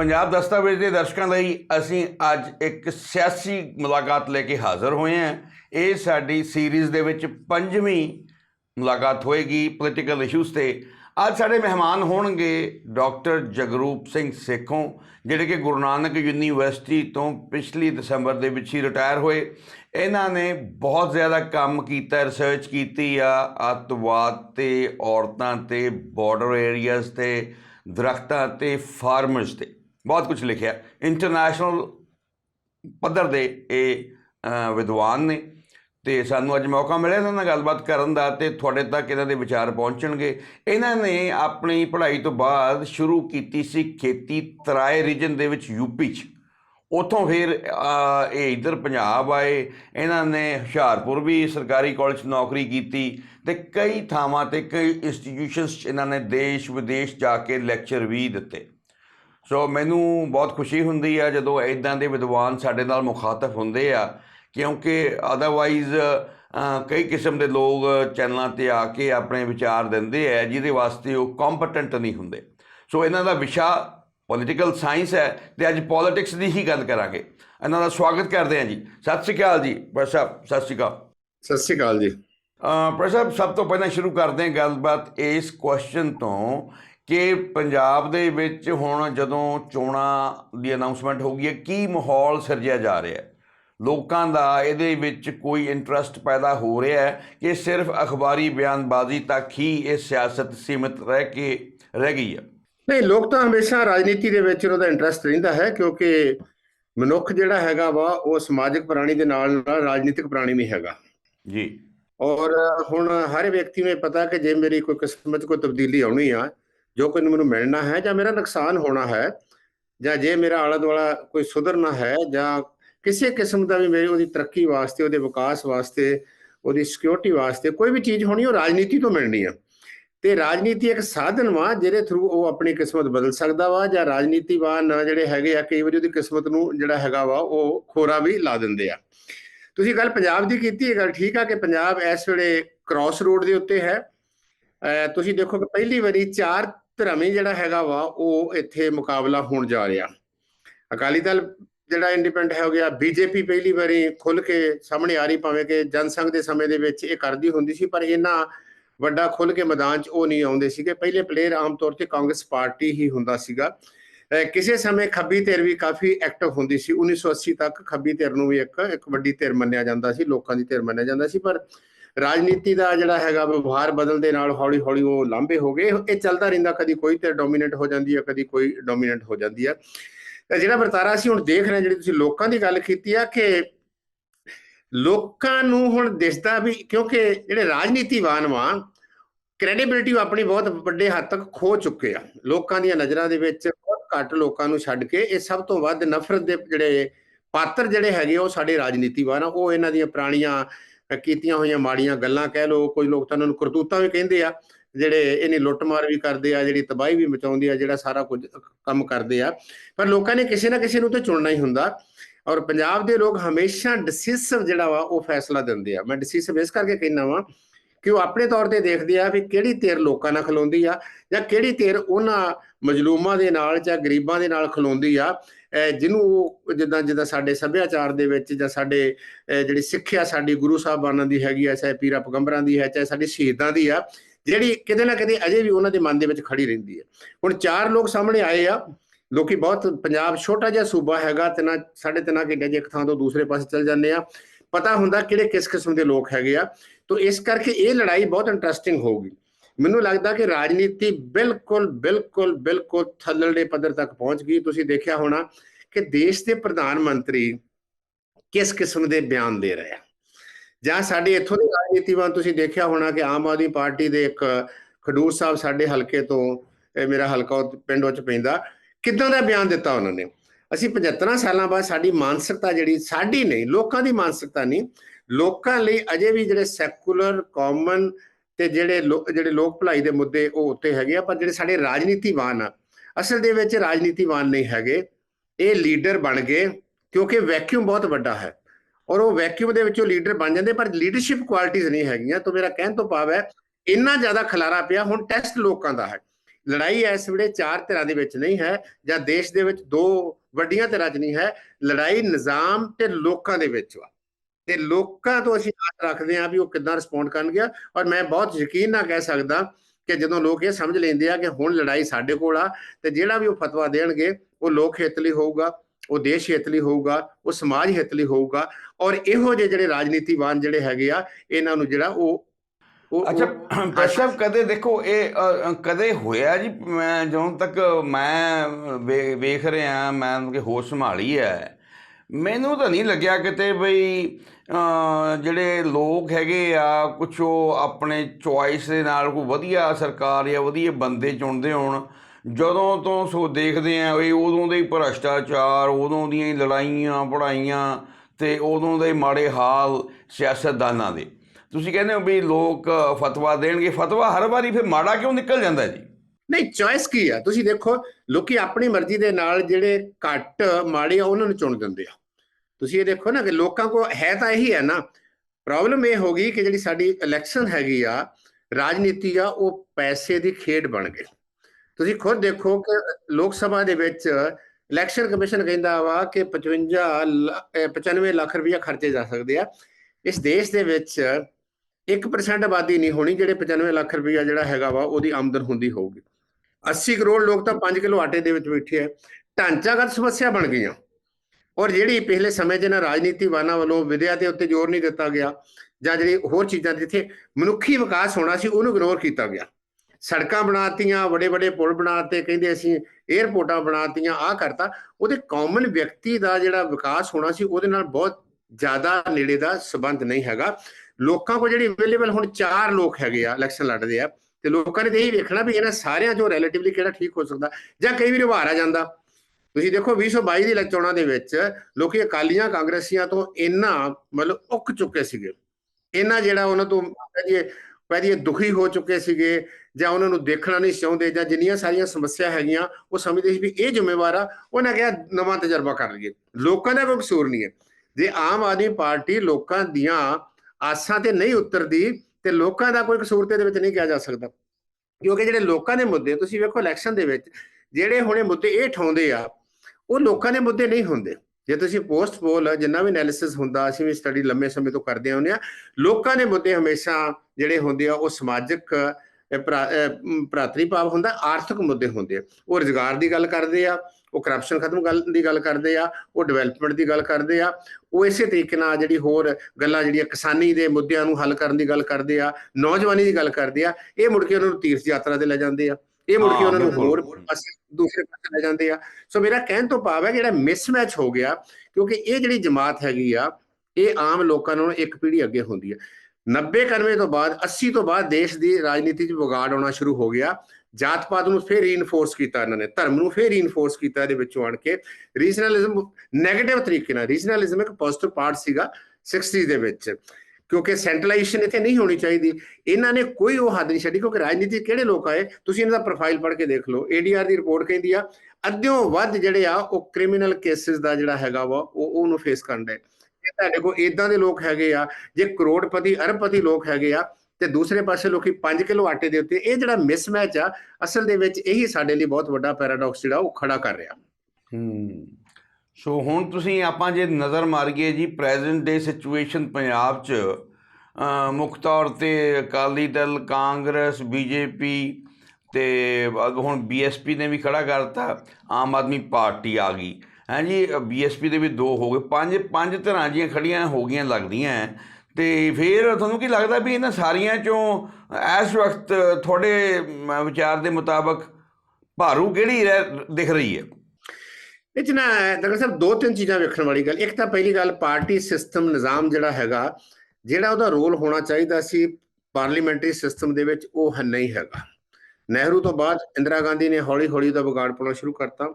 ਪੰਜਾਬ ਦਸਤਾਵੇਜ਼ ਦੇ ਦਰਸ਼ਕਾਂ ਲਈ ਅਸੀਂ ਅੱਜ ਇੱਕ ਸਿਆਸੀ ਮੁਲਾਕਾਤ ਲੈ ਕੇ ਹਾਜ਼ਰ ਹੋਏ ਹਾਂ। ਇਹ ਸਾਡੀ ਸੀਰੀਜ਼ ਦੇ ਵਿੱਚ ਪੰਜਵੀਂ ਮੁਲਾਕਾਤ ਹੋਏਗੀ ਪੋਲੀਟੀਕਲ ਇਸ਼ੂਜ਼ ਤੇ। ਅੱਜ ਸਾਡੇ ਮਹਿਮਾਨ ਹੋਣਗੇ ਡਾਕਟਰ ਜਗਰੂਪ ਸਿੰਘ ਸੇਖੋਂ, ਜਿਹੜੇ ਕਿ ਗੁਰੂ ਨਾਨਕ ਯੂਨੀਵਰਸਿਟੀ ਤੋਂ ਪਿਛਲੀ ਦਸੰਬਰ ਦੇ ਵਿੱਚ ਹੀ ਰਿਟਾਇਰ ਹੋਏ। ਇਹਨਾਂ ਨੇ ਬਹੁਤ ਜ਼ਿਆਦਾ ਕੰਮ ਕੀਤਾ, ਰਿਸਰਚ ਕੀਤੀ ਆ ਅੱਤਵਾਦ ਤੇ ਔਰਤਾਂ ਤੇ ਬਾਰਡਰ ਏਰੀਆਜ਼ ਤੇ ਦਰਖਤਾਂ ਤੇ ਫਾਰਮਰਸ ਤੇ। ਬਹੁਤ ਕੁਝ ਲਿਖਿਆ। ਇੰਟਰਨੈਸ਼ਨਲ ਪੱਧਰ ਦੇ ਇਹ ਵਿਦਵਾਨ ਨੇ ਤੇ ਸਾਨੂੰ ਅੱਜ ਮੌਕਾ ਮਿਲਿਆ ਇਹਨਾਂ ਨਾਲ ਗੱਲਬਾਤ ਕਰਨ ਦਾ ਤੇ ਤੁਹਾਡੇ ਤੱਕ ਇਹਨਾਂ ਦੇ ਵਿਚਾਰ ਪਹੁੰਚਣਗੇ। ਇਹਨਾਂ ਨੇ ਆਪਣੀ ਪੜ੍ਹਾਈ ਤੋਂ ਬਾਅਦ ਸ਼ੁਰੂ ਕੀਤੀ ਸੀ ਖੇਤੀ ਤਰਾਏ ਰੀਜਨ ਦੇ ਵਿੱਚ ਯੂਪੀ 'ਚ। ਉਥੋਂ ਫਿਰ ਇਹ ਇਧਰ ਪੰਜਾਬ ਆਏ। ਇਹਨਾਂ ਨੇ ਹੁਸ਼ਿਆਰਪੁਰ ਵੀ ਸਰਕਾਰੀ ਕਾਲਜ 'ਚ ਨੌਕਰੀ ਕੀਤੀ ਤੇ ਕਈ ਥਾਵਾਂ ਤੇ ਕਈ ਇੰਸਟੀਟਿਊਸ਼ਨਸ 'ਚ ਇਹਨਾਂ ਨੇ ਦੇਸ਼ ਵਿਦੇਸ਼ ਜਾ ਕੇ ਲੈਕਚਰ ਵੀ ਦਿੱਤੇ। ਸੋ ਮੈਨੂੰ ਬਹੁਤ ਖੁਸ਼ੀ ਹੁੰਦੀ ਆ ਜਦੋਂ ਇਦਾਂ ਦੇ ਵਿਦਵਾਨ ਸਾਡੇ ਨਾਲ ਮੁਖਾਤਬ ਹੁੰਦੇ ਆ ਕਿਉਂਕਿ ਅਦਰਵਾਈਜ਼ ਕਈ ਕਿਸਮ ਦੇ ਲੋਕ ਚੈਨਲਾਂ ਤੇ ਆ ਕੇ ਆਪਣੇ ਵਿਚਾਰ ਦਿੰਦੇ ਆ ਜਿਹਦੇ ਵਾਸਤੇ ਉਹ ਕੰਪੀਟੈਂਟ ਨਹੀਂ ਹੁੰਦੇ। ਸੋ ਇਹਨਾਂ ਦਾ ਵਿਸ਼ਾ ਪੋਲੀਟੀਕਲ ਸਾਇੰਸ ਹੈ ਤੇ ਅੱਜ ਪੋਲਿਟਿਕਸ ਦੀ ਹੀ ਗੱਲ ਕਰਾਂਗੇ। ਇਹਨਾਂ ਦਾ ਸਵਾਗਤ ਕਰਦੇ ਹਾਂ ਜੀ। ਸਤਿ ਸ਼੍ਰੀ ਅਕਾਲ ਜੀ ਪ੍ਰੋਫੈਸਰ ਸਾਹਿਬ ਸਤਿ ਸ਼੍ਰੀ ਅਕਾਲ। ਸਤਿ ਸ਼੍ਰੀ ਅਕਾਲ ਜੀ। ਪ੍ਰੋਫੈਸਰ ਸਭ ਤੋਂ ਪਹਿਲਾਂ ਸ਼ੁਰੂ ਕਰਦੇ ਹਾਂ ਗੱਲਬਾਤ ਇਸ ਕੁਐਸਚਨ ਤੋਂ ਕਿ ਪੰਜਾਬ ਦੇ ਵਿੱਚ ਹੁਣ ਜਦੋਂ ਚੋਣਾਂ ਦੀ ਅਨਾਉਂਸਮੈਂਟ ਹੋ ਗਈ ਹੈ ਕੀ ਮਾਹੌਲ ਸਿਰਜਿਆ ਜਾ ਰਿਹਾ ਹੈ? ਲੋਕਾਂ ਦਾ ਇਹਦੇ ਵਿੱਚ ਕੋਈ ਇੰਟਰਸਟ ਪੈਦਾ ਹੋ ਰਿਹਾ ਹੈ ਕਿ ਸਿਰਫ ਅਖਬਾਰੀ ਬਿਆਨਬਾਜ਼ੀ ਤੱਕ ਹੀ ਇਹ ਸਿਆਸਤ ਸੀਮਿਤ ਰਹਿ ਕੇ ਰਹਿ ਗਈ ਹੈ? ਨਹੀਂ ਲੋਕ ਤਾਂ ਹਮੇਸ਼ਾ ਰਾਜਨੀਤੀ ਦੇ ਵਿੱਚ ਉਹਦਾ ਇੰਟਰਸਟ ਰਹਿੰਦਾ ਹੈ ਕਿਉਂਕਿ ਮਨੁੱਖ ਜਿਹੜਾ ਹੈਗਾ ਵਾ ਉਹ ਸਮਾਜਿਕ ਪ੍ਰਾਣੀ ਦੇ ਨਾਲ ਨਾਲ ਰਾਜਨੀਤਿਕ ਪ੍ਰਾਣੀ ਵੀ ਹੈਗਾ। ਜੀ। ਔਰ ਹੁਣ ਹਰ ਵਿਅਕਤੀ ਨੂੰ ਪਤਾ ਕਿ ਜੇ ਮੇਰੀ ਕੋਈ ਕਿਸਮਤ ਕੋਈ ਤਬਦੀਲੀ ਆਉਣੀ ਆ ਜੋ ਕੋਈ ਮੈਨੂੰ ਮਿਲਣਾ ਹੈ ਜਾਂ ਮੇਰਾ ਨੁਕਸਾਨ ਹੋਣਾ ਹੈ ਜਾਂ ਜੇ ਮੇਰਾ ਆਲਾ ਦੁਆਲਾ ਕੋਈ ਸੁਧਰਨਾ ਹੈ ਜਾਂ ਕਿਸੇ ਕਿਸਮ ਦਾ ਵੀ ਮੇਰੀ ਉਹਦੀ ਤਰੱਕੀ ਵਾਸਤੇ, ਉਹਦੇ ਵਿਕਾਸ ਵਾਸਤੇ, ਉਹਦੀ ਸਿਕਿਉਰਿਟੀ ਵਾਸਤੇ ਕੋਈ ਵੀ ਚੀਜ਼ ਹੋਣੀ ਉਹ ਰਾਜਨੀਤੀ ਤੋਂ ਮਿਲਣੀ ਆ। ਤੇ ਰਾਜਨੀਤੀ ਇੱਕ ਸਾਧਨ ਵਾ ਜਿਹਦੇ ਥਰੂ ਉਹ ਆਪਣੀ ਕਿਸਮਤ ਬਦਲ ਸਕਦਾ ਵਾ ਜਾਂ ਰਾਜਨੀਤੀਵਾਨ ਜਿਹੜੇ ਹੈਗੇ ਆ ਕਈ ਵਾਰੀ ਉਹਦੀ ਕਿਸਮਤ ਨੂੰ ਜਿਹੜਾ ਹੈਗਾ ਵਾ ਉਹ ਖੋਰਾ ਵੀ ਲਾ ਦਿੰਦੇ ਆ। ਤੁਸੀਂ ਗੱਲ ਪੰਜਾਬ ਦੀ ਕੀਤੀ, ਇਹ ਗੱਲ ਠੀਕ ਆ ਕਿ ਪੰਜਾਬ ਇਸ ਵੇਲੇ ਕ੍ਰਾਸ ਰੋਡ ਦੇ ਉੱਤੇ ਹੈ। ਤੁਸੀਂ ਦੇਖੋ ਕਿ ਪਹਿਲੀ ਵਾਰੀ ਚਾਰ ਧਰਮੀ ਜਿਹੜਾ ਹੈਗਾ ਵਾ, ਉਹ ਇੱਥੇ ਮੁਕਾਬਲਾ ਹੋਣ ਜਾ ਰਿਹਾ। ਅਕਾਲੀ ਦਲ ਜਿਹੜਾ ਇੰਡੀਪੈਂਡੈਂਟ ਹੋ ਗਿਆ ਬੀਜੇਪੀ ਪਹਿਲੀ ਵਾਰੀ ਖੁੱਲ ਕੇ ਸਾਹਮਣੇ ਆ ਰਹੀ, ਭਾਵੇਂ ਕਿ ਜਨਸੰਘ ਦੇ ਸਮੇਂ ਦੇ ਵਿੱਚ ਇਹ ਕਰਦੀ ਹੁੰਦੀ ਸੀ, ਪਰ ਇਹਨਾਂ ਵੱਡਾ ਖੁੱਲ ਕੇ ਮੈਦਾਨ 'ਚ ਉਹ ਨਹੀਂ ਆਉਂਦੇ ਸੀਗੇ। ਪਹਿਲੇ ਪਲੇਅਰ ਆਮ ਤੌਰ ਤੇ ਕਾਂਗਰਸ ਪਾਰਟੀ ਹੀ ਹੁੰਦਾ ਸੀਗਾ। ਅਹ ਕਿਸੇ ਸਮੇਂ ਖੱਬੀ ਧਿਰ ਵੀ ਕਾਫੀ ਐਕਟਿਵ ਹੁੰਦੀ ਸੀ। 1980 ਤੱਕ ਖੱਬੀ ਧਿਰ ਨੂੰ ਵੀ ਇੱਕ ਇੱਕ ਵੱਡੀ ਧਿਰ ਮੰਨਿਆ ਜਾਂਦਾ ਸੀ, ਲੋਕਾਂ ਦੀ ਧਿਰ ਮੰਨਿਆ ਜਾਂਦਾ ਸੀ, ਪਰ ਰਾਜਨੀਤੀ ਦਾ ਜਿਹੜਾ ਹੈਗਾ ਵਿਵਹਾਰ ਬਦਲ ਦੇ ਨਾਲ ਹੌਲੀ ਹੌਲੀ ਉਹ ਲਾਂਭੇ ਹੋ ਗਏ। ਇਹ ਚੱਲਦਾ ਰਹਿੰਦਾ ਕਦੀ ਕੋਈ ਧਿਰ ਡੋਮੀਨੈਂਟ ਹੋ ਜਾਂਦੀ ਹੈ ਕਦੀ ਕੋਈ ਡੋਮੀਨੈਂਟ ਹੋ ਜਾਂਦੀ ਹੈ। ਤੇ ਜਿਹੜਾ ਵਰਤਾਰਾ ਅਸੀਂ ਹੁਣ ਦੇਖ ਰਹੇ ਹਾਂ ਜਿਹੜੀ ਤੁਸੀਂ ਲੋਕਾਂ ਦੀ ਗੱਲ ਕੀਤੀ ਆ ਕਿ ਲੋਕਾਂ ਨੂੰ ਹੁਣ ਦਿਸਦਾ ਵੀ ਕਿਉਂਕਿ ਜਿਹੜੇ ਰਾਜਨੀਤੀਵਾਨ ਵਾ ਕ੍ਰੈਡੀਬਿਲਿਟੀ ਆਪਣੀ ਬਹੁਤ ਵੱਡੇ ਹੱਦ ਤੱਕ ਖੋ ਚੁੱਕੇ ਆ। ਲੋਕਾਂ ਦੀਆਂ ਨਜ਼ਰਾਂ ਦੇ ਵਿੱਚ ਬਹੁਤ ਘੱਟ ਲੋਕਾਂ ਨੂੰ ਛੱਡ ਕੇ ਇਹ ਸਭ ਤੋਂ ਵੱਧ ਨਫ਼ਰਤ ਦੇ ਜਿਹੜੇ ਪਾਤਰ ਜਿਹੜੇ ਹੈਗੇ ਆ, ਉਹ ਸਾਡੇ ਰਾਜਨੀਤੀਵਾਨ ਆ ਉਹ ਇਹਨਾਂ ਦੀਆਂ ਪੁਰਾਣੀਆਂ ਕੀਤੀਆਂ ਹੋਈਆਂ ਮਾੜੀਆਂ ਗੱਲਾਂ ਕਹਿ ਲੋ ਕੁਝ ਲੋਕ ਤਾਂ ਉਹਨਾਂ ਨੂੰ ਕਰਤੂਤਾਂ ਵੀ ਕਹਿੰਦੇ ਆ, ਜਿਹੜੇ ਇਹਨੇ ਲੁੱਟਮਾਰ ਵੀ ਕਰਦੇ ਆ, ਜਿਹੜੀ ਤਬਾਹੀ ਵੀ ਮਚਾਉਂਦੇ ਆ, ਜਿਹੜਾ ਸਾਰਾ ਕੁਝ ਕੰਮ ਕਰਦੇ ਆ। ਪਰ ਲੋਕਾਂ ਨੇ ਕਿਸੇ ਨਾ ਕਿਸੇ ਨੂੰ ਤਾਂ ਚੁਣਨਾ ਹੀ ਹੁੰਦਾ ਔਰ ਪੰਜਾਬ ਦੇ ਲੋਕ ਹਮੇਸ਼ਾ ਡਿਸੀਸਿਵ ਜਿਹੜਾ ਵਾ, ਉਹ ਫੈਸਲਾ ਦਿੰਦੇ ਆ। ਮੈਂ ਡਿਸੀਸਿਵ ਇਸ ਕਰਕੇ ਕਹਿੰਦਾ ਵਾਂ ਕਿ ਉਹ ਆਪਣੇ ਤੌਰ ਤੇ ਦੇਖਦੇ ਆ ਵੀ ਕਿਹੜੀ ਤੇਰ ਲੋਕਾਂ ਨਾਲ ਖਲੋਂਦੀ ਆ ਜਾਂ ਕਿਹੜੀ ਤੇਰ ਉਹਨਾਂ ਮਜਲੂਮਾਂ ਦੇ ਨਾਲ ਜਾਂ ਗਰੀਬਾਂ ਦੇ ਨਾਲ ਖਲੋਂਦੀ ਆ ਜਿਹਨੂੰ ਉਹ ਜਿੱਦਾਂ ਜਿੱਦਾਂ ਸਾਡੇ ਸੱਭਿਆਚਾਰ ਦੇ ਵਿੱਚ ਜਾਂ ਸਾਡੇ, ਅਹ ਜਿਹੜੀ ਸਿੱਖਿਆ ਸਾਡੀ ਗੁਰੂ ਸਾਹਿਬਾਨਾਂ ਦੀ ਹੈਗੀ ਆ, ਚਾਹੇ ਪੀਰਾਂ ਪਗੰਬਰਾਂ ਦੀ ਹੈ, ਚਾਹੇ ਸਾਡੇ ਸ਼ਹੀਦਾਂ ਦੀ ਆ, ਜਿਹੜੀ ਕਿਤੇ ਨਾ ਕਿਤੇ ਅਜੇ ਵੀ ਉਹਨਾਂ ਦੇ ਮਨ ਦੇ ਵਿੱਚ ਖੜੀ ਰਹਿੰਦੀ ਹੈ ਹੁਣ ਚਾਰ ਲੋਕ ਸਾਹਮਣੇ ਆਏ ਆ, ਲੋਕੀ ਬਹੁਤ, ਪੰਜਾਬ ਛੋਟਾ ਜਿਹਾ ਸੂਬਾ ਹੈਗਾ ਤਿੰਨਾਂ ਸਾਢੇ ਤਿੰਨਾਂ ਘੰਟੇ ਜੇ ਇੱਕ ਥਾਂ ਤੋਂ ਦੂਸਰੇ ਪਾਸੇ ਚੱਲ ਜਾਂਦੇ ਆ, ਪਤਾ ਹੁੰਦਾ ਕਿਹੜੇ ਕਿਸ ਕਿਸਮ ਦੇ ਲੋਕ ਹੈਗੇ ਆ। ਤੋ ਇਸ ਕਰਕੇ ਇਹ ਲੜਾਈ ਬਹੁਤ ਇੰਟਰਸਟਿੰਗ ਹੋਊਗੀ। ਮੈਨੂੰ ਲੱਗਦਾ ਕਿ ਰਾਜਨੀਤੀ ਬਿਲਕੁਲ ਬਿਲਕੁਲ ਬਿਲਕੁਲ ਥੱਲੜੇ ਪੱਧਰ ਤੱਕ ਪਹੁੰਚ ਗਈ। ਤੁਸੀਂ ਦੇਖਿਆ ਹੋਣਾ ਕਿ ਦੇਸ਼ ਦੇ ਪ੍ਰਧਾਨ ਮੰਤਰੀ ਕਿਸ ਕਿਸਮ ਦੇ ਬਿਆਨ ਦੇ ਰਹੇ ਆ। ਜਾਂ ਸਾਡੇ ਇੱਥੋਂ ਦੇ ਰਾਜਨੀਤੀਵਾਨ, ਤੁਸੀਂ ਦੇਖਿਆ ਹੋਣਾ ਕਿ ਆਮ ਆਦਮੀ ਪਾਰਟੀ ਦੇ ਇੱਕ ਖਡੂਰ ਸਾਹਿਬ ਸਾਡੇ ਹਲਕੇ ਤੋਂ, ਇਹ ਮੇਰਾ ਹਲਕਾ ਪਿੰਡ ਵਿੱਚ ਪੈਂਦਾ, ਕਿੱਦਾਂ ਦਾ ਬਿਆਨ ਦਿੱਤਾ ਉਹਨਾਂ ਨੇ? ਅਸੀਂ 75 ਸਾਲਾਂ ਬਾਅਦ ਸਾਡੀ ਮਾਨਸਿਕਤਾ ਜਿਹੜੀ, ਸਾਡੀ ਨਹੀਂ, ਲੋਕਾਂ ਦੀ ਮਾਨਸਿਕਤਾ ਨਹੀਂ, ਲੋਕਾਂ ਲਈ ਅਜੇ ਵੀ ਜਿਹੜੇ ਸੈਕੂਲਰ, ਕਾਮਨ ਤੇ ਜਿਹੜੇ ਲੋ- ਜਿਹੜੇ ਲੋਕ ਭਲਾਈ ਦੇ ਮੁੱਦੇ ਉਹ ਉੱਤੇ ਹੈਗੇ ਆ, ਪਰ ਜਿਹੜੇ ਸਾਡੇ ਰਾਜਨੀਤੀਵਾਨ ਆ, ਅਸਲ ਦੇ ਵਿੱਚ ਰਾਜਨੀਤੀਵਾਨ ਨਹੀਂ ਹੈਗੇ। ਇਹ ਲੀਡਰ ਬਣ ਗਏ ਕਿਉਂਕਿ ਵੈਕਿਊਮ ਬਹੁਤ ਵੱਡਾ ਹੈ। ਔਰ ਉਹ ਵੈਕਿਊਮ ਦੇ ਵਿੱਚੋਂ ਲੀਡਰ ਬਣ ਜਾਂਦੇ, ਪਰ ਲੀਡਰਸ਼ਿਪ ਕੁਆਲਿਟੀਆਂ ਨਹੀਂ ਹੈਗੀਆਂ। ਤਾਂ ਮੇਰਾ ਕਹਿਣ ਤੋਂ ਭਾਵ ਹੈ, ਇੰਨਾ ਜ਼ਿਆਦਾ ਖਲਾਰਾ ਪਿਆ, ਹੁਣ ਟੈਸਟ ਲੋਕਾਂ ਦਾ ਹੈ। ਲੜਾਈ ਇਸ ਵੇਲੇ ਚਾਰ ਧਿਰਾਂ ਦੇ ਵਿੱਚ ਨਹੀਂ ਹੈ, ਜਾਂ ਦੇਸ਼ ਦੇ ਵਿੱਚ ਦੋ ਵੱਡੀਆਂ ਧਿਰਾਂ 'ਚ ਨਹੀਂ ਹੈ। ਲੜਾਈ ਨਿਜ਼ਾਮ ਤੇ ਲੋਕਾਂ ਦੇ ਵਿੱਚ ਵਾ ਤੇ ਲੋਕਾਂ ਤੋਂ ਅਸੀਂ ਆਸ ਰੱਖਦੇ ਹਾਂ ਵੀ ਉਹ ਕਿੱਦਾਂ ਰਿਸਪੌਂਡ ਕਰਨਗੇ ਔਰ ਮੈਂ ਬਹੁਤ ਯਕੀਨ ਨਾਲ ਕਹਿ ਸਕਦਾ ਕਿ ਜਦੋਂ ਲੋਕ ਇਹ ਸਮਝ ਲੈਂਦੇ ਆ ਕਿ ਹੁਣ ਲੜਾਈ ਸਾਡੇ ਕੋਲ ਆ ਤੇ ਜਿਹੜਾ ਵੀ ਉਹ ਫਤਵਾ ਦੇਣਗੇ ਉਹ ਲੋਕ ਹਿੱਤ ਲਈ ਹੋਊਗਾ ਉਹ ਦੇਸ਼ ਹਿੱਤ ਲਈ ਹੋਊਗਾ ਉਹ ਸਮਾਜ ਹਿੱਤ ਲਈ ਹੋਊਗਾ ਔਰ ਇਹੋ ਜਿਹੇ ਜਿਹੜੇ ਰਾਜਨੀਤੀਵਾਨ ਜਿਹੜੇ ਹੈਗੇ ਆ ਇਹਨਾਂ ਨੂੰ ਜਿਹੜਾ ਉਹ ਅੱਛਾ ਪੈਸ਼ਵ ਕਦੇ ਦੇਖੋ ਇਹ ਕਦੇ ਹੋਇਆ ਜੀ ਮੈਂ ਜਦੋਂ ਤੱਕ ਮੈਂ ਵੇਖ ਰਿਹਾ ਮੈਂ ਕਿ ਹੋਸ਼ ਸੰਭਾਲੀ ਹੈ ਮੈਨੂੰ ਤਾਂ ਨਹੀਂ ਲੱਗਿਆ ਕਿਤੇ ਬਈ ਜਿਹੜੇ ਲੋਕ ਹੈਗੇ ਆ, ਕੁਛ ਉਹ ਆਪਣੇ ਚੁਆਇਸ ਦੇ ਨਾਲ ਕੋਈ ਵਧੀਆ ਸਰਕਾਰ ਜਾਂ ਵਧੀਆ ਬੰਦੇ ਚੁਣਦੇ ਹੋਣ। ਜਦੋਂ ਤੋਂ ਸੋ ਦੇਖਦੇ ਆ ਵੀ ਉਦੋਂ ਦੇ ਹੀ ਭ੍ਰਸ਼ਟਾਚਾਰ, ਉਦੋਂ ਦੀਆਂ ਹੀ ਲੜਾਈਆਂ ਪੜਾਈਆਂ ਤੇ ਉਦੋਂ ਦੇ ਮਾੜੇ ਹਾਲ ਸਿਆਸਤਦਾਨਾਂ ਦੇ। ਤੁਸੀਂ ਕਹਿੰਦੇ ਹੋ ਵੀ ਲੋਕ ਫਤਵਾ ਦੇਣਗੇ। ਫਤਵਾ ਹਰ ਵਾਰੀ ਫਿਰ ਮਾੜਾ ਕਿਉਂ ਨਿਕਲ ਜਾਂਦਾ ਜੀ? ਨਹੀਂ ਚੋਇਸ ਕੀ ਆ? ਤੁਸੀਂ ਦੇਖੋ, ਲੋਕੀ ਆਪਣੀ ਮਰਜ਼ੀ ਦੇ ਨਾਲ ਜਿਹੜੇ ਘੱਟ ਮਾੜੇ ਆ, ਉਹਨਾਂ ਨੂੰ ਚੁਣ ਦਿੰਦੇ ਆ। ਤੁਸੀਂ ਇਹ ਦੇਖੋ ਨਾ ਕਿ ਲੋਕਾਂ ਕੋ ਹੈ ਤਾਂ ਇਹੀ ਹੈ ਨਾ। ਪ੍ਰੋਬਲਮ ਇਹ ਹੋ ਗਈ ਕਿ ਜਿਹੜੀ ਸਾਡੀ ਇਲੈਕਸ਼ਨ ਹੈਗੀ ਆ, ਰਾਜਨੀਤੀ ਆ, ਉਹ ਪੈਸੇ ਦੀ ਖੇਡ ਬਣ ਗਈ। ਤੁਸੀਂ ਖੁਦ ਦੇਖੋ ਕਿ ਲੋਕ ਸਭਾ ਦੇ ਵਿੱਚ ਇਲੈਕਸ਼ਨ ਕਮਿਸ਼ਨ ਕਹਿੰਦਾ ਵਾ ਕਿ 55 ਲ- ਅਹ 95 ਲੱਖ ਰੁਪਇਆ ਖਰਚੇ ਜਾ ਸਕਦੇ ਆ। ਇਸ ਦੇਸ਼ ਦੇ ਵਿੱਚ 1% ਆਬਾਦੀ ਨਹੀਂ ਹੋਣੀ ਜਿਹੜੇ 95 ਲੱਖ ਰੁਪਇਆ ਜਿਹੜਾ ਹੈਗਾ ਵਾ, ਉਹਦੀ ਆਮਦਨ ਹੁੰਦੀ ਹੋਊਗੀ। 80 ਕਰੋੜ ਲੋਕ ਤਾਂ 5 ਕਿਲੋ ਆਟੇ ਦੇ ਵਿੱਚ ਬੈਠੇ ਆ। ਢਾਂਚਾਗਤ ਸਮੱਸਿਆ ਬਣ ਗਈਆਂ। ਔਰ ਜਿਹੜੀ ਪਿਛਲੇ ਸਮੇਂ 'ਚ ਨਾ ਰਾਜਨੀਤੀਵਾਨਾਂ ਵੱਲੋਂ ਵਿਦਿਆ ਦੇ ਉੱਤੇ ਜ਼ੋਰ ਨਹੀਂ ਦਿੱਤਾ ਗਿਆ, ਜਾਂ ਜਿਹੜੀ ਹੋਰ ਚੀਜ਼ਾਂ ਜਿੱਥੇ ਮਨੁੱਖੀ ਵਿਕਾਸ ਹੋਣਾ ਸੀ, ਉਹਨੂੰ ਇਗਨੋਰ ਕੀਤਾ ਗਿਆ। ਸੜਕਾਂ ਬਣਾਤੀਆਂ ਵੱਡੇ ਵੱਡੇ ਪੁਲ ਬਣਾਤੇ ਕਹਿੰਦੇ ਅਸੀਂ 에ਅਰਪੋਰਟਾਂ ਬਣਾਤੀਆਂ ਆ ਕਰਤਾ। ਉਹਦੇ ਕਾਮਨ ਵਿਅਕਤੀ ਦਾ ਜਿਹੜਾ ਵਿਕਾਸ ਹੋਣਾ ਸੀ, ਉਹਦੇ ਨਾਲ ਬਹੁਤ ਜ਼ਿਆਦਾ ਨੇੜੇ ਦਾ ਸਬੰਧ ਨਹੀਂ ਹੈਗਾ। ਲੋਕਾਂ ਕੋਲ ਜਿਹੜੀ ਅਵੇਲੇਬਲ ਹੁਣ ਚਾਰ ਲੋਕ ਹੈਗੇ ਆ ਇਲੈਕਸ਼ਨ ਲੜਦੇ ਆ, ਤੇ ਲੋਕਾਂ ਨੇ ਤੇ ਇਹ ਵੇਖਣਾ ਵੀ ਇਹਨਾਂ ਸਾਰਿਆਂ ਚੋਂ ਰਿਲੇਟਿਵਲੀ ਕਿਹੜਾ ਠੀਕ ਹੋ ਸਕਦਾ, ਜਾਂ ਕਈ ਵਾਰ ਉਭਾਰ ਆ ਜਾਂਦਾ। ਤੁਸੀਂ ਦੇਖੋ 2022 ਦੀ ਇਲੈਕਸ਼ਨਾਂ ਦੇ ਵਿੱਚ ਲੋਕੀ ਅਕਾਲੀਆਂ ਕਾਂਗਰਸੀਆਂ ਤੋਂ ਇੰਨਾ ਮਤਲਬ ਉੱਕ ਚੁੱਕੇ ਸੀਗੇ। ਇੰਨਾ ਜਿਹੜਾ ਉਹਨਾਂ ਤੋਂ ਕਹਦੀਏ ਕਹਦੀਏ ਦੁਖੀ ਹੋ ਚੁੱਕੇ ਸੀਗੇ ਜਾਂ ਉਹਨਾਂ ਨੂੰ ਦੇਖਣਾ ਨਹੀਂ ਚਾਹੁੰਦੇ ਜਾਂ ਜਿੰਨੀਆਂ ਸਾਰੀਆਂ ਸਮੱਸਿਆ ਹੈਗੀਆਂ, ਉਹ ਸਮਝਦੇ ਸੀ ਵੀ ਇਹ ਜ਼ਿੰਮੇਵਾਰ ਆ, ਉਹਨਾਂ ਕਿਹਾ ਨਵਾਂ ਤਜਰਬਾ ਕਰ ਲਈਏ। ਲੋਕਾਂ ਦਾ ਕੋਈ ਕਸੂਰ ਨਹੀਂ ਹੈ। ਜੇ ਆਮ ਆਦਮੀ ਪਾਰਟੀ ਲੋਕਾਂ ਦੀਆਂ ਆਸਾਂ ਤੇ ਨਹੀਂ ਉਤਰਦੀ ਤੇ ਲੋਕਾਂ ਦਾ ਕੋਈ ਕਸੂਰ ਤੇ ਇਹਦੇ ਵਿੱਚ ਨਹੀਂ ਕਿਹਾ ਜਾ ਸਕਦਾ। ਕਿਉਂਕਿ ਜਿਹੜੇ ਲੋਕਾਂ ਦੇ ਮੁੱਦੇ, ਤੁਸੀਂ ਵੇਖੋ ਇਲੈਕਸ਼ਨ ਦੇ ਵਿੱਚ, ਜਿਹੜੇ ਹੁਣੇ ਮੁੱਦੇ ਇਹ ਠਾਉਂਦੇ ਆ ਉਹ ਲੋਕਾਂ ਦੇ ਮੁੱਦੇ ਨਹੀਂ ਹੁੰਦੇ। ਜੇ ਤੁਸੀਂ ਪੋਸਟ ਪੋਲ ਜਿੰਨਾ ਵੀ ਐਨਾਲਿਸਿਸ ਹੁੰਦਾ ਅਸੀਂ ਵੀ ਸਟੱਡੀ ਲੰਮੇ ਸਮੇਂ ਤੋਂ ਕਰਦੇ ਆਉਂਦੇ ਆ ਲੋਕਾਂ ਦੇ ਮੁੱਦੇ ਹਮੇਸ਼ਾ ਜਿਹੜੇ ਹੁੰਦੇ ਆ ਉਹ ਸਮਾਜਿਕ ਅਹ, ਭਰਾ- ਭਰਾਤਰੀ ਭਾਵ ਹੁੰਦਾ ਆਰਥਿਕ ਮੁੱਦੇ ਹੁੰਦੇ ਆ। ਉਹ ਰੁਜ਼ਗਾਰ ਦੀ ਗੱਲ ਕਰਦੇ ਆ ਉਹ ਕਰਪਸ਼ਨ ਖਤਮ ਗੱਲ ਦੀ ਗੱਲ ਕਰਦੇ ਆ ਉਹ ਡਿਵੈਲਪਮੈਂਟ ਦੀ ਗੱਲ ਕਰਦੇ ਆ ਉਹ ਇਸੇ ਤਰੀਕੇ ਨਾਲ ਜਿਹੜੀ ਹੋਰ ਗੱਲਾਂ ਜਿਹੜੀਆਂ ਕਿਸਾਨੀ ਦੇ ਮੁੱਦਿਆਂ ਨੂੰ ਹੱਲ ਕਰਨ ਦੀ ਗੱਲ ਕਰਦੇ ਆ ਨੌਜਵਾਨੀ ਦੀ ਗੱਲ ਕਰਦੇ ਆ ਇਹ ਮੁੜ ਕੇ ਉਹਨਾਂ ਨੂੰ ਤੀਰਥ ਯਾਤਰਾ ਤੇ ਲੈ ਜਾਂਦੇ ਆ। ਇਹ ਮੁੜ ਕੇ ਉਹਨਾਂ ਨੂੰ। ਹੋਰ ਪਾਸੇ ਦੂਸਰੇ ਪਾਸੇ ਲੈ ਜਾਂਦੇ ਆ। ਸੋ ਮੇਰਾ ਕਹਿਣ ਤੋਂ ਭਾਵ ਹੈ ਜਿਹੜਾ ਮਿਸਮੈਚ ਹੋ ਗਿਆ ਕਿਉਂਕਿ ਇਹ ਜਿਹੜੀ ਜਮਾਤ ਹੈਗੀ ਆ ਇਹ ਆਮ ਲੋਕਾਂ ਨਾਲੋਂ ਇੱਕ ਪੀੜ੍ਹੀ ਅੱਗੇ ਹੁੰਦੀ ਹੈ 90 91 ਤੋਂ ਬਾਅਦ 80 ਤੋਂ ਬਾਅਦ ਦੇਸ਼ ਦੀ ਰਾਜਨੀਤੀ 'ਚ ਵਿਗਾੜ ਆਉਣਾ ਸ਼ੁਰੂ ਹੋ ਗਿਆ। ਜਾਤ ਪਾਤ ਨੂੰ ਫੇਰ ਰੀਇਨਫੋਰਸ ਕੀਤਾ ਇਹਨਾਂ ਨੇ ਧਰਮ ਨੂੰ ਫੇਰ ਰੀਇਨਫੋਰਸ ਕੀਤਾ ਇਹਦੇ ਵਿੱਚੋਂ ਆਣ ਕੇ। ਰੀਜਨਲਿਜ਼ਮ ਨੈਗੇਟਿਵ ਤਰੀਕੇ ਨਾਲ ਰੀਜਨਲਿਜ਼ਮ ਇੱਕ ਪੋਜ਼ਿਟਿਵ ਪਾਰਟ ਸੀਗਾ 60s ਦੇ ਵਿੱਚ। ਕਿਉਂਕਿ ਸੈਂਟਰਲਾਈਜੇਸ਼ਨ ਇੱਥੇ ਨਹੀਂ ਹੋਣੀ ਚਾਹੀਦੀ। ਇਹਨਾਂ ਨੇ ਕੋਈ ਉਹ ਹੱਦ ਨਹੀਂ ਛੱਡੀ, ਕਿਉਂਕਿ ਰਾਜਨੀਤੀ ਕਿਹੜੇ ਲੋਕ ਆਏ? ਤੁਸੀਂ ਇਹਨਾਂ ਦਾ ਪ੍ਰੋਫਾਈਲ ਪੜ੍ਹ ਕੇ ਦੇਖ ਲਓ। ਏਡੀਆਰ ਦੀ ਰਿਪੋਰਟ ਕਹਿੰਦੀ ਆ, ਅੱਧਿਓਂ ਵੱਧ ਜਿਹੜੇ ਆ, ਉਹ ਕ੍ਰਿਮੀਨਲ ਕੇਸਿਸ ਦਾ ਜਿਹੜਾ ਹੈਗਾ ਵਾ, ਉਹ ਉਹਨੂੰ ਫੇਸ ਕਰਨ ਦੇ ਜੇ ਤੁਹਾਡੇ ਕੋਲ ਇਦਾਂ ਦੇ ਲੋਕ ਹੈਗੇ ਆ, ਜੇ ਕਰੋੜਪਤੀ, ਅਰਬਪਤੀ ਲੋਕ ਹੈਗੇ ਆ, ਤੇ ਦੂਸਰੇ ਪਾਸੇ ਲੋਕੀ 5 ਕਿਲੋ ਆਟੇ ਦੇ ਉੱਤੇ, ਇਹ ਜਿਹੜਾ ਮਿਸਮੈਚ ਆ, ਅਸਲ ਦੇ ਵਿੱਚ ਇਹੀ ਸਾਡੇ ਲਈ ਬਹੁਤ ਵੱਡਾ ਪੈਰਾਡਾਕਸ ਜਿਹੜਾ ਉਹ ਖੜਾ ਕਰ ਰਿਹਾ। ਹੂੰ। ਸੋ ਹੁਣ ਤੁਸੀਂ ਆਪਾਂ ਜੇ ਨਜ਼ਰ ਮਾਰੀਏ ਜੀ ਪ੍ਰੈਜ਼ੈਂਟ ਡੇ ਸਿਚੁਏਸ਼ਨ ਪੰਜਾਬ 'ਚ ਮੁੱਖ ਤੌਰ ਤੇ ਅਕਾਲੀ ਦਲ, ਕਾਂਗਰਸ, ਬੀਜੇਪੀ ਤੇ ਬਾਅਦ ਹੁਣ ਬੀਐਸਪੀ ਨੇ ਵੀ ਖੜਾ ਕਰਤਾ, ਆਮ ਆਦਮੀ ਪਾਰਟੀ ਆ ਗਈ ਹੈ ਜੀ ਬੀਐਸਪੀ ਦੇ ਵੀ ਦੋ ਹੋ ਗਏ, ਪੰਜ ਪੰਜ ਤਰ੍ਹਾਂ ਜੀਆਂ ਖੜੀਆਂ ਹੋ ਗਈਆਂ ਲੱਗਦੀਆਂ ਹੈ। ਤੇ ਫਿਰ ਤੁਹਾਨੂੰ ਕੀ ਲੱਗਦਾ ਵੀ ਇਹਨਾਂ ਸਾਰੀਆਂ ਚੋਂ ਇਸ ਵਕਤ ਤੁਹਾਡੇ ਵਿਚਾਰ ਦੇ ਮੁਤਾਬਕ ਭਾਰੂ ਕਿਹੜੀ ਰਹਿ- ਦਿਖ ਰਹੀ ਹੈ ਇਹ 'ਚ ਨਾ ਡਾਕਟਰ ਸਾਹਿਬ ਦੋ ਤਿੰਨ ਚੀਜ਼ਾਂ ਵੇਖਣ ਵਾਲੀ ਗੱਲ। ਇੱਕ ਤਾਂ ਪਹਿਲੀ ਗੱਲ, ਪਾਰਟੀ ਸਿਸਟਮ, ਨਿਜ਼ਾਮ ਜਿਹੜਾ ਹੈਗਾ, ਜਿਹੜਾ ਉਹਦਾ ਰੋਲ ਹੋਣਾ ਚਾਹੀਦਾ ਸੀ ਪਾਰਲੀਮੈਂਟਰੀ ਸਿਸਟਮ ਦੇ ਵਿੱਚ, ਉਹ ਨਹੀਂ ਹੈਗਾ। ਨਹਿਰੂ ਤੋਂ ਬਾਅਦ ਇੰਦਰਾ ਗਾਂਧੀ ਨੇ ਹੌਲੀ ਹੌਲੀ ਦਾ ਵਿਗਾੜ ਪਾਉਣਾ ਸ਼ੁਰੂ ਕਰਤਾ।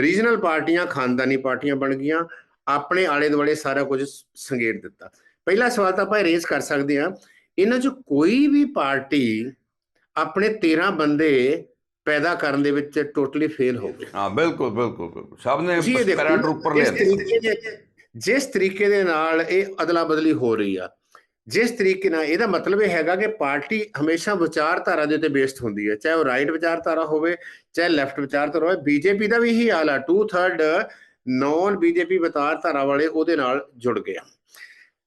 ਰੀਜਨਲ ਪਾਰਟੀਆਂ, ਖਾਨਦਾਨੀ ਪਾਰਟੀਆਂ ਬਣ ਗਈਆਂ। ਆਪਣੇ ਆਲੇ ਦੁਆਲੇ ਸਾਰਾ ਕੁਝ ਸੰਗੇੜ ਦਿੱਤਾ। ਪਹਿਲਾ ਸਵਾਲ ਤਾਂ ਆਪਾਂ ਰੇਜ਼ ਕਰ ਸਕਦੇ ਹਾਂ, ਇਹਨਾਂ 'ਚ ਕੋਈ ਵੀ ਪਾਰਟੀ ਆਪਣੇ 13 ਬੰਦੇ ਪੈਦਾ ਕਰਨ ਦੇ ਵਿੱਚ ਟੋਟਲੀ ਫੇਲ ਹੋ ਗਈ ਹਾਂ ਬਿਲਕੁਲ ਬਿਲਕੁਲ ਬਿਲਕੁਲ। ਸਭ ਨੇ ਤੁਸੀਂ ਇਹ ਦੇਖੋ ਪੈਰਾਟ ਉੱਪਰ ਜਿਸ ਲਿਆ ਤਰੀਕੇ ਦੇ ਜਿਸ ਤਰੀਕੇ ਦੇ ਨਾਲ ਇਹ ਅਦਲਾ ਬਦਲੀ ਹੋ ਰਹੀ ਆ ਜਿਸ ਤਰੀਕੇ ਨਾਲ ਇਹਦਾ ਮਤਲਬ ਇਹ ਹੈਗਾ ਕਿ ਪਾਰਟੀ ਹਮੇਸ਼ਾ ਵਿਚਾਰਧਾਰਾ ਦੇ ਉੱਤੇ ਬੇਸਡ ਹੁੰਦੀ ਹੈ। ਚਾਹੇ ਉਹ ਰਾਈਟ ਵਿਚਾਰਧਾਰਾ ਹੋਵੇ ਚਾਹੇ ਲੈਫਟ ਵਿਚਾਰਧਾਰਾ ਹੋਵੇ ਬੀਜੇਪੀ ਦਾ ਵੀ ਇਹੀ ਹਾਲ ਆ। 2/3 ਨੌਨ ਬੀਜੇਪੀ ਵਿਚਾਰਧਾਰਾ ਵਾਲੇ ਉਹਦੇ ਨਾਲ ਜੁੜ ਗਏ ਆ।